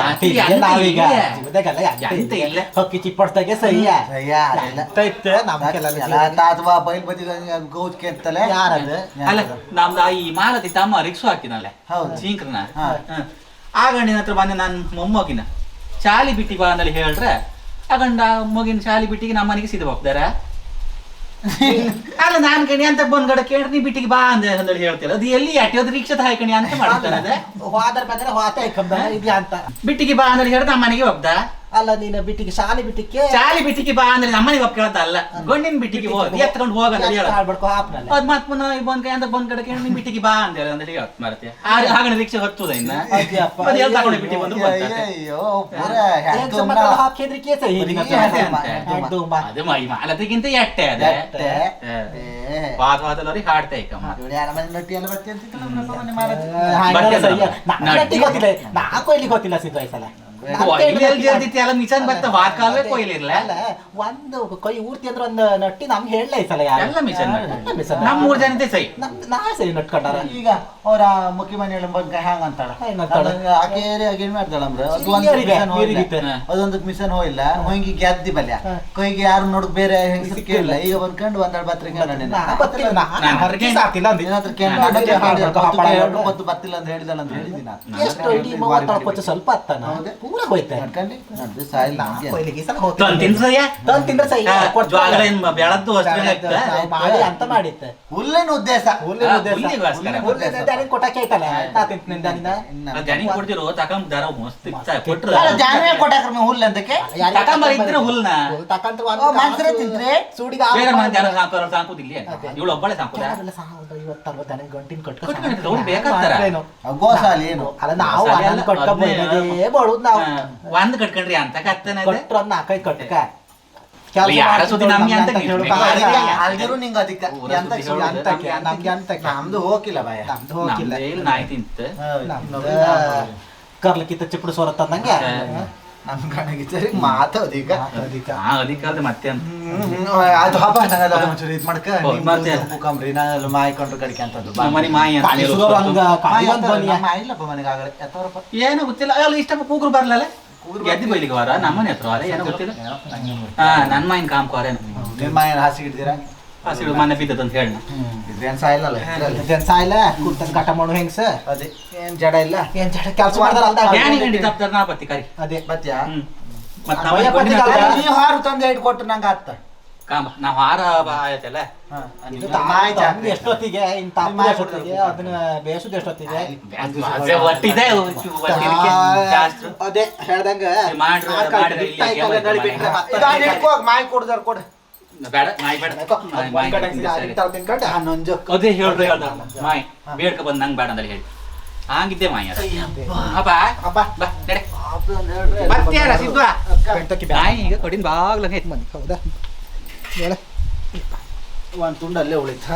ನಾವೀಗ. ಜೀವದಾಗೆಲ್ಲ ಎಂತ ಇಲ್ಲ. ಹೊಕ್ಕಿ. ಇತ್ತು? ನಮ್ ಕೆಲವು ಬೈಲ್ ಬದಿ ಗೌಜ್ಕೆ ಅಂತಲೇ ಯಾರದು? ಅಲ್ಲ ನಮ್ದು ಈ ಮಾಲತಿ ತಮ್ಮ ರಿಕ್ಷಾ ಹಾಕಿನಲ್ಲ ಹೌದು. ಚೀಂಕ್ರನ ಹಾ. ಆ ಗಂಡಿನ ಹತ್ರ ಬಂದೆ ನಾನು ಮೊಮ್ಮಗಿನ. ಶಾಲಿ ಬಿಟ್ಟಿ ಬಾ ಅಂದಲ್ಲಿ ಹೇಳ್ರೆ ಆ ಗಂಡ ಮಗಿನ ಶಾಲಿ ಬಿಟ್ಟಿಗೆ ನಮ್ಮ ಮನೆಗೆ ಸೀದಾ ಹೋಗ್ತಾರ ಅಲ್ಲ ನಾನ್ ಕಣಿ ಅಂತ ಬಂದ್ಗಡೆ ಕೇಳಿ ನೀ ಬಿಟ್ಟಿಗೆ ಬಾ ಅಂದ ಅಂದೇಳಿ ಹೇಳ್ತಿಲ್ಲ. ಅದು ಎಲ್ಲಿ ಅಟ್ಟಿಯೋದು ತಾಯಿ ಕಣಿ ಅಂತ ಮಾಡ್ತಾರೆ ಅದೇ. ಹೋದ್ರ ಬಂದ್ರೆ ಹೋತ ಇಕ್ಕಂಬ ಅಂತ. ಬಿಟ್ಟಿಗೆ ಬಾ ಅಂದೇಳಿ ಹೇಳ್ದ ಮನೆಗೆ ಹೋಗ್ದ. ಅಲ್ಲ ನೀನು ಬಿಟ್ಟಿಗೆ ಶಾಲೆ ಬಿಟ್ಟಿಗೆ. ಶಾಲೆ ಬಿಟ್ಟಿಗೆ ಬಾ ಅಂದ್ರೆ ನಮ್ಮನೆಗೆ ಒಪ್ಪ ಅಲ್ಲ. ಗಂಡಿನ ಬಿಟ್ಟಿಗೆ ಹೋಗಿ. ಎತ್ಕೊಂಡು ಹೋಗಲ್ಲ ಅದ್ ಮತ್ ಪುನಃ ಬಂದ್ ಕೈ ಅಂತ ಬಂದ್ ಕಡೆ ನಿನ್ ಬಿಟ್ಟಿಗೆ ಬಾ ಅಂತ ಹೇಳಿ ಅಂದ್ರೆ ಹೇಳ್ತ ಮಾಡ್ತೀಯ ಹಾಗೆ ರಿಕ್ಷೆ ಹತ್ತುದ ಇನ್ನ. ಅದ್ ಎಲ್ಲಿ ತಗೊಂಡು ಬಿಟ್ಟಿ ಮಾ- ಮಾಲತಿಗಿಂತ ಎಟ್ಟೆ ಅದೇ. ವಾದ ಹಾಡ್ತಾ ಇಕ್ಕಮ್ಮ ನಾಲ್ಕು ಇಲ್ಲಿ ಗೊತ್ತಿಲ್ಲ ಸಿದ್ದು ಈ ಸಲ. ಬರ್ತ ಕೊಯ್ಲಿರ್ಲ? ಅಲ್ಲ ಒಂದು ಊರ್ತಿ ಅಂದ್ರೆ ಒಂದು ನಟ್ಟಿ ನಮ್ಗೆ ಹೇಳಲ್ಲ ಈ ಸಲ ಎಲ್ಲ ಮಿಷನ್ ಎಲ್ಲ ಮಿಷನ್. ನಮ್ ಮೂರ್ ಜನತೆ ಸೈ. ನಾ ನಟ್ಕೊಂಡಾರ. ಈಗ ಅವ್ರ ಬಂಕ ಹ್ಯಾಂಗ ಅಂತಾಳ? ಹೆಂಗ್ ಅಂತಾಳ? ಆಕೆ ಆಕೆ ಏನ್ ಅದು ಒಂದು ಮಿಷನ್ ಹೋಗಿಲ್ಲ ಹಿರಿಯರಿಗೆ. ಅದೊಂದು ಮಿಷನ್ ಹೋಗಿಲ್ಲ ಹೊಂಗಿ ಗೆದ್ದಿ ಬಲ್ಯ. ಕೊಯ್ಗೆ ಯಾರು ನೋಡಕ್ ಬೇರೆ ಹೆಂಗ್ ಸಿಕ್ಕಿಲ್ಲ ಈಗ ಬಂದ್ಕೊಂಡು ಒಂದೆರಡು ಬತ್ರಿ. ಹೊತ್ತು ಅಂತ ಹೇಳಿದಳ ಅಂತ ಕೊಚ್ಚ ಸ್ವಲ್ಪ ಅತ್ತ ಹೌದೇ? ಪೂರ ಹೋಯ್ತೆ. ಅಂತ ಮಾಡಿತ್ತೆ ಹುಲ್ಲಿನ ಉದ್ದೇಶ. ಹುಲ್ಲಿನ ಆ, ಉದ್ದೇಶ. ಹುಲ್ಲಿಗೋಸ್ಕರ. ಹುಲ್ಲಿನ ದಾರಿನ ಕೊಟ್ಟಾಕೆ ಐತಲ್ಲ ನಾ ತಿಂತೀನಿ ಇನ್ನ- ಜನಿಗೆ ಕೊಡ್ತಿರೋ ತಕೊಂಡ್ ದಾರ ಮಸ್ತ್ ಇತ್ತ. ಕೊಟ್ರ. ಜಾನ್ವೇ ಕೊಟ್ಟಾಕ್ರ ಹುಲ್ಲು ಅಂತಕ್ಕೆ? ತಕೊಂಬರ ಇದ್ರೆ ಹುಲ್ನ? ತಕಂತ ತಕೊಂಡ್ರೆ ತಿಂದ್ರೆ ಸೂಡಿಗೆ ಬೇರೆ ಮಂದಿ ಯಾರು ಸಾಕುದಿಲ್ಲ ಇವಳು ಒಬ್ಬಳೆ ಸಾಕುದ? ಕೆಲವೆಲ್ಲ ಸಹ ಒಂದು ಐವತ್ತು ಅರವತ್ತು ದನ ಗಂಟಿನ ಕಟ್ಕೊ ಕಟ್ಕೊಂಡಿರ್ತಾರೆ, ಅವ್ರು ಬೇಕಾಗ್ತಾರ. ಮಾಡ್ರೇನು? ಗೋಸಾಲಿ ಏನು ಅಲ್ಲ ನಾವು ಸಾಲಿ ಅದನ್ನ ಅಲ್ಲ, ಕಟ್ಕ ಅದ್ನೇ ಬಂದದೇ ನಾವು ಒಂದ್ ಕಟ್ಕೊಂಡ್ರಿ ಅಂತ ಕತ್ತನ ಕಟ್ರ ಒಂದ್ ನಾಲ್ಕೈದು ಕಟ್ಕ ಅಲ್ಲ, ಯಾರ ಸುದ್ದಿ ನಮ್ಗೆ ಅಂತ ಕೇಳು ನೀವು ಕಾಲ ಅಲ್ಲ, ಇಲ್ಲ. ಅಲ್ದಿರು ನಿಂಗ ಅದಕ್ಕೆ ಊರ ಎಂತ ಸುದ್ದಿ ಸುಳ್ಳು ಹೇಳೋದು. ಅಂತಕ್ಕೆ, ನಮ್ಗೆ ಅಂತಕ್ಕೆ. ನಮ್ದು ಹೋಗಿಲ್ಲ ಬಾಯ ನಮ್ದು ಹೋಗಿಲ್ಲ ನಮ್ದು ನಾಯಿ ತಿಂತ ಹೌದು. ನಮ್ದು ನಮ್ದು ಕರ್ಲಿಕ್ಕಿತ್ತ ಚಿಪ್ಪಡು ಸೋರ ತಂದಂಗೆ ಹಾ. ಹಾ ಮತ್ತೆ ಅಂತ. ಅದು ಹಬ್ಬ ಒಂಚೂರು ಇದ್ ಮಾಡ್ಕ ಮಾಯ್ಕೊಂಡ್ರು ಕಡಿಕೆ ಅಂತದ್ದು. ಮನೆ ಮಾಯಿ ಮನೆಗೆ ಆಗಡೆ ಎತ್ತವರಪ್ಪ. ಏನೋ ಗೊತ್ತಿಲ್ಲ. ಅಲ್ಲ ಇಷ್ಟ ಕೂಗ್ರು ಬರ್ಲಲ್ಲ ಎದ್ದು ಬೈಲಿಗೆ ವಾರ? ನಮ್ಮನೆ ಹತ್ರ ವಾರ? ಏನೋ ಗೊತ್ತಿಲ್ಲ? ಹಾ ನನ್ ಮಾಯಿನ ಕಾಮ್ ಕೊರೇನ್ ನಿಮ್ಮ ಮಾಯನ ಹಾಸಿಗೆ ಇಡ್ತೀರಾ? ಹಸಿರು ಮನೆ ಬಿದ್ದದ ಅಂತ ಹೇಳ ಇದೇನ್ ಸಾಯಿಲ್ಲ ಕೂತನ್ ಕಟ ಮಾಡು ಹೆಂಗ್ಸ? ಅದೇ. ಏನ್ ಜಡ ಇಲ್ಲ? ಏನ್ ಜಡ? ಕೆಲಸ ಮಾಡ್ದಾರ ಗಂಡಿ ನಾ ಬತ್ತಿ ಕರಿ ಅದೇ ಬತ್ತ್ಯಾ ಮತ್ತ ನಾವು ಅಲ್ಲ. ಹಾರು ತಂದೆ ಇಟ್ಕೊಟ್ಟು ನಂಗೆ ಕಾಂಬ ನಾವ್ ಹಾರ ಬಾ ಆಯ್ತಲ್ಲ? ಇದು ಎಷ್ಟೊತ್ತಿಗೆ? ಅದನ್ನ ಬೇಸುದು ಎಷ್ಟೊತ್ತಿಗೆ? ಅದೇ ಒಟ್ಟಿದೆ ಹೇಳ್ದಂಗ. ಮಾಡ್ರು, ಆ ಕಡೆ ಮಾಡ್ರು, ಬಿಟ್ಟ ಈ ಇಲ್ಲಿ ಕಡೆ ನಡಿ ಬಿಟ್ರೆ ಮತ್ತೆ. ಇದನ್ನ ಇಟ್ಕೋ ಮಾಯಿ ಕೊಡ್ದಾರ ಕೊಡು. ಬೇಡ ನಾಯಿ ಬೇಡ. ಅದೇ ಹೇಳ್ರಿ ಹೇಳ್ದ. ಮಾಯಿ ಬೇಡ್ಕ ಬಂದ್ ನಂಗ್ ಬೇಡ ಅಂತ ಹೇಳಿ. ಹಂಗಿದ್ದೆ ಮಾಯ. ಅಪ್ಪ. ಅಪ್ಪ. ಬಾ ನಡೆ. ಸಿದ್ವಾ. ನಾಯಿ ಈಗ ಕೊಡಿನ ಬಾಗ್ಲ ಐತ್. ಮನೆ ಹೌದಾ? ಹೇಳ. ಒಂದು ತುಂಡು ಅಲ್ಲೇ ಉಳಿತ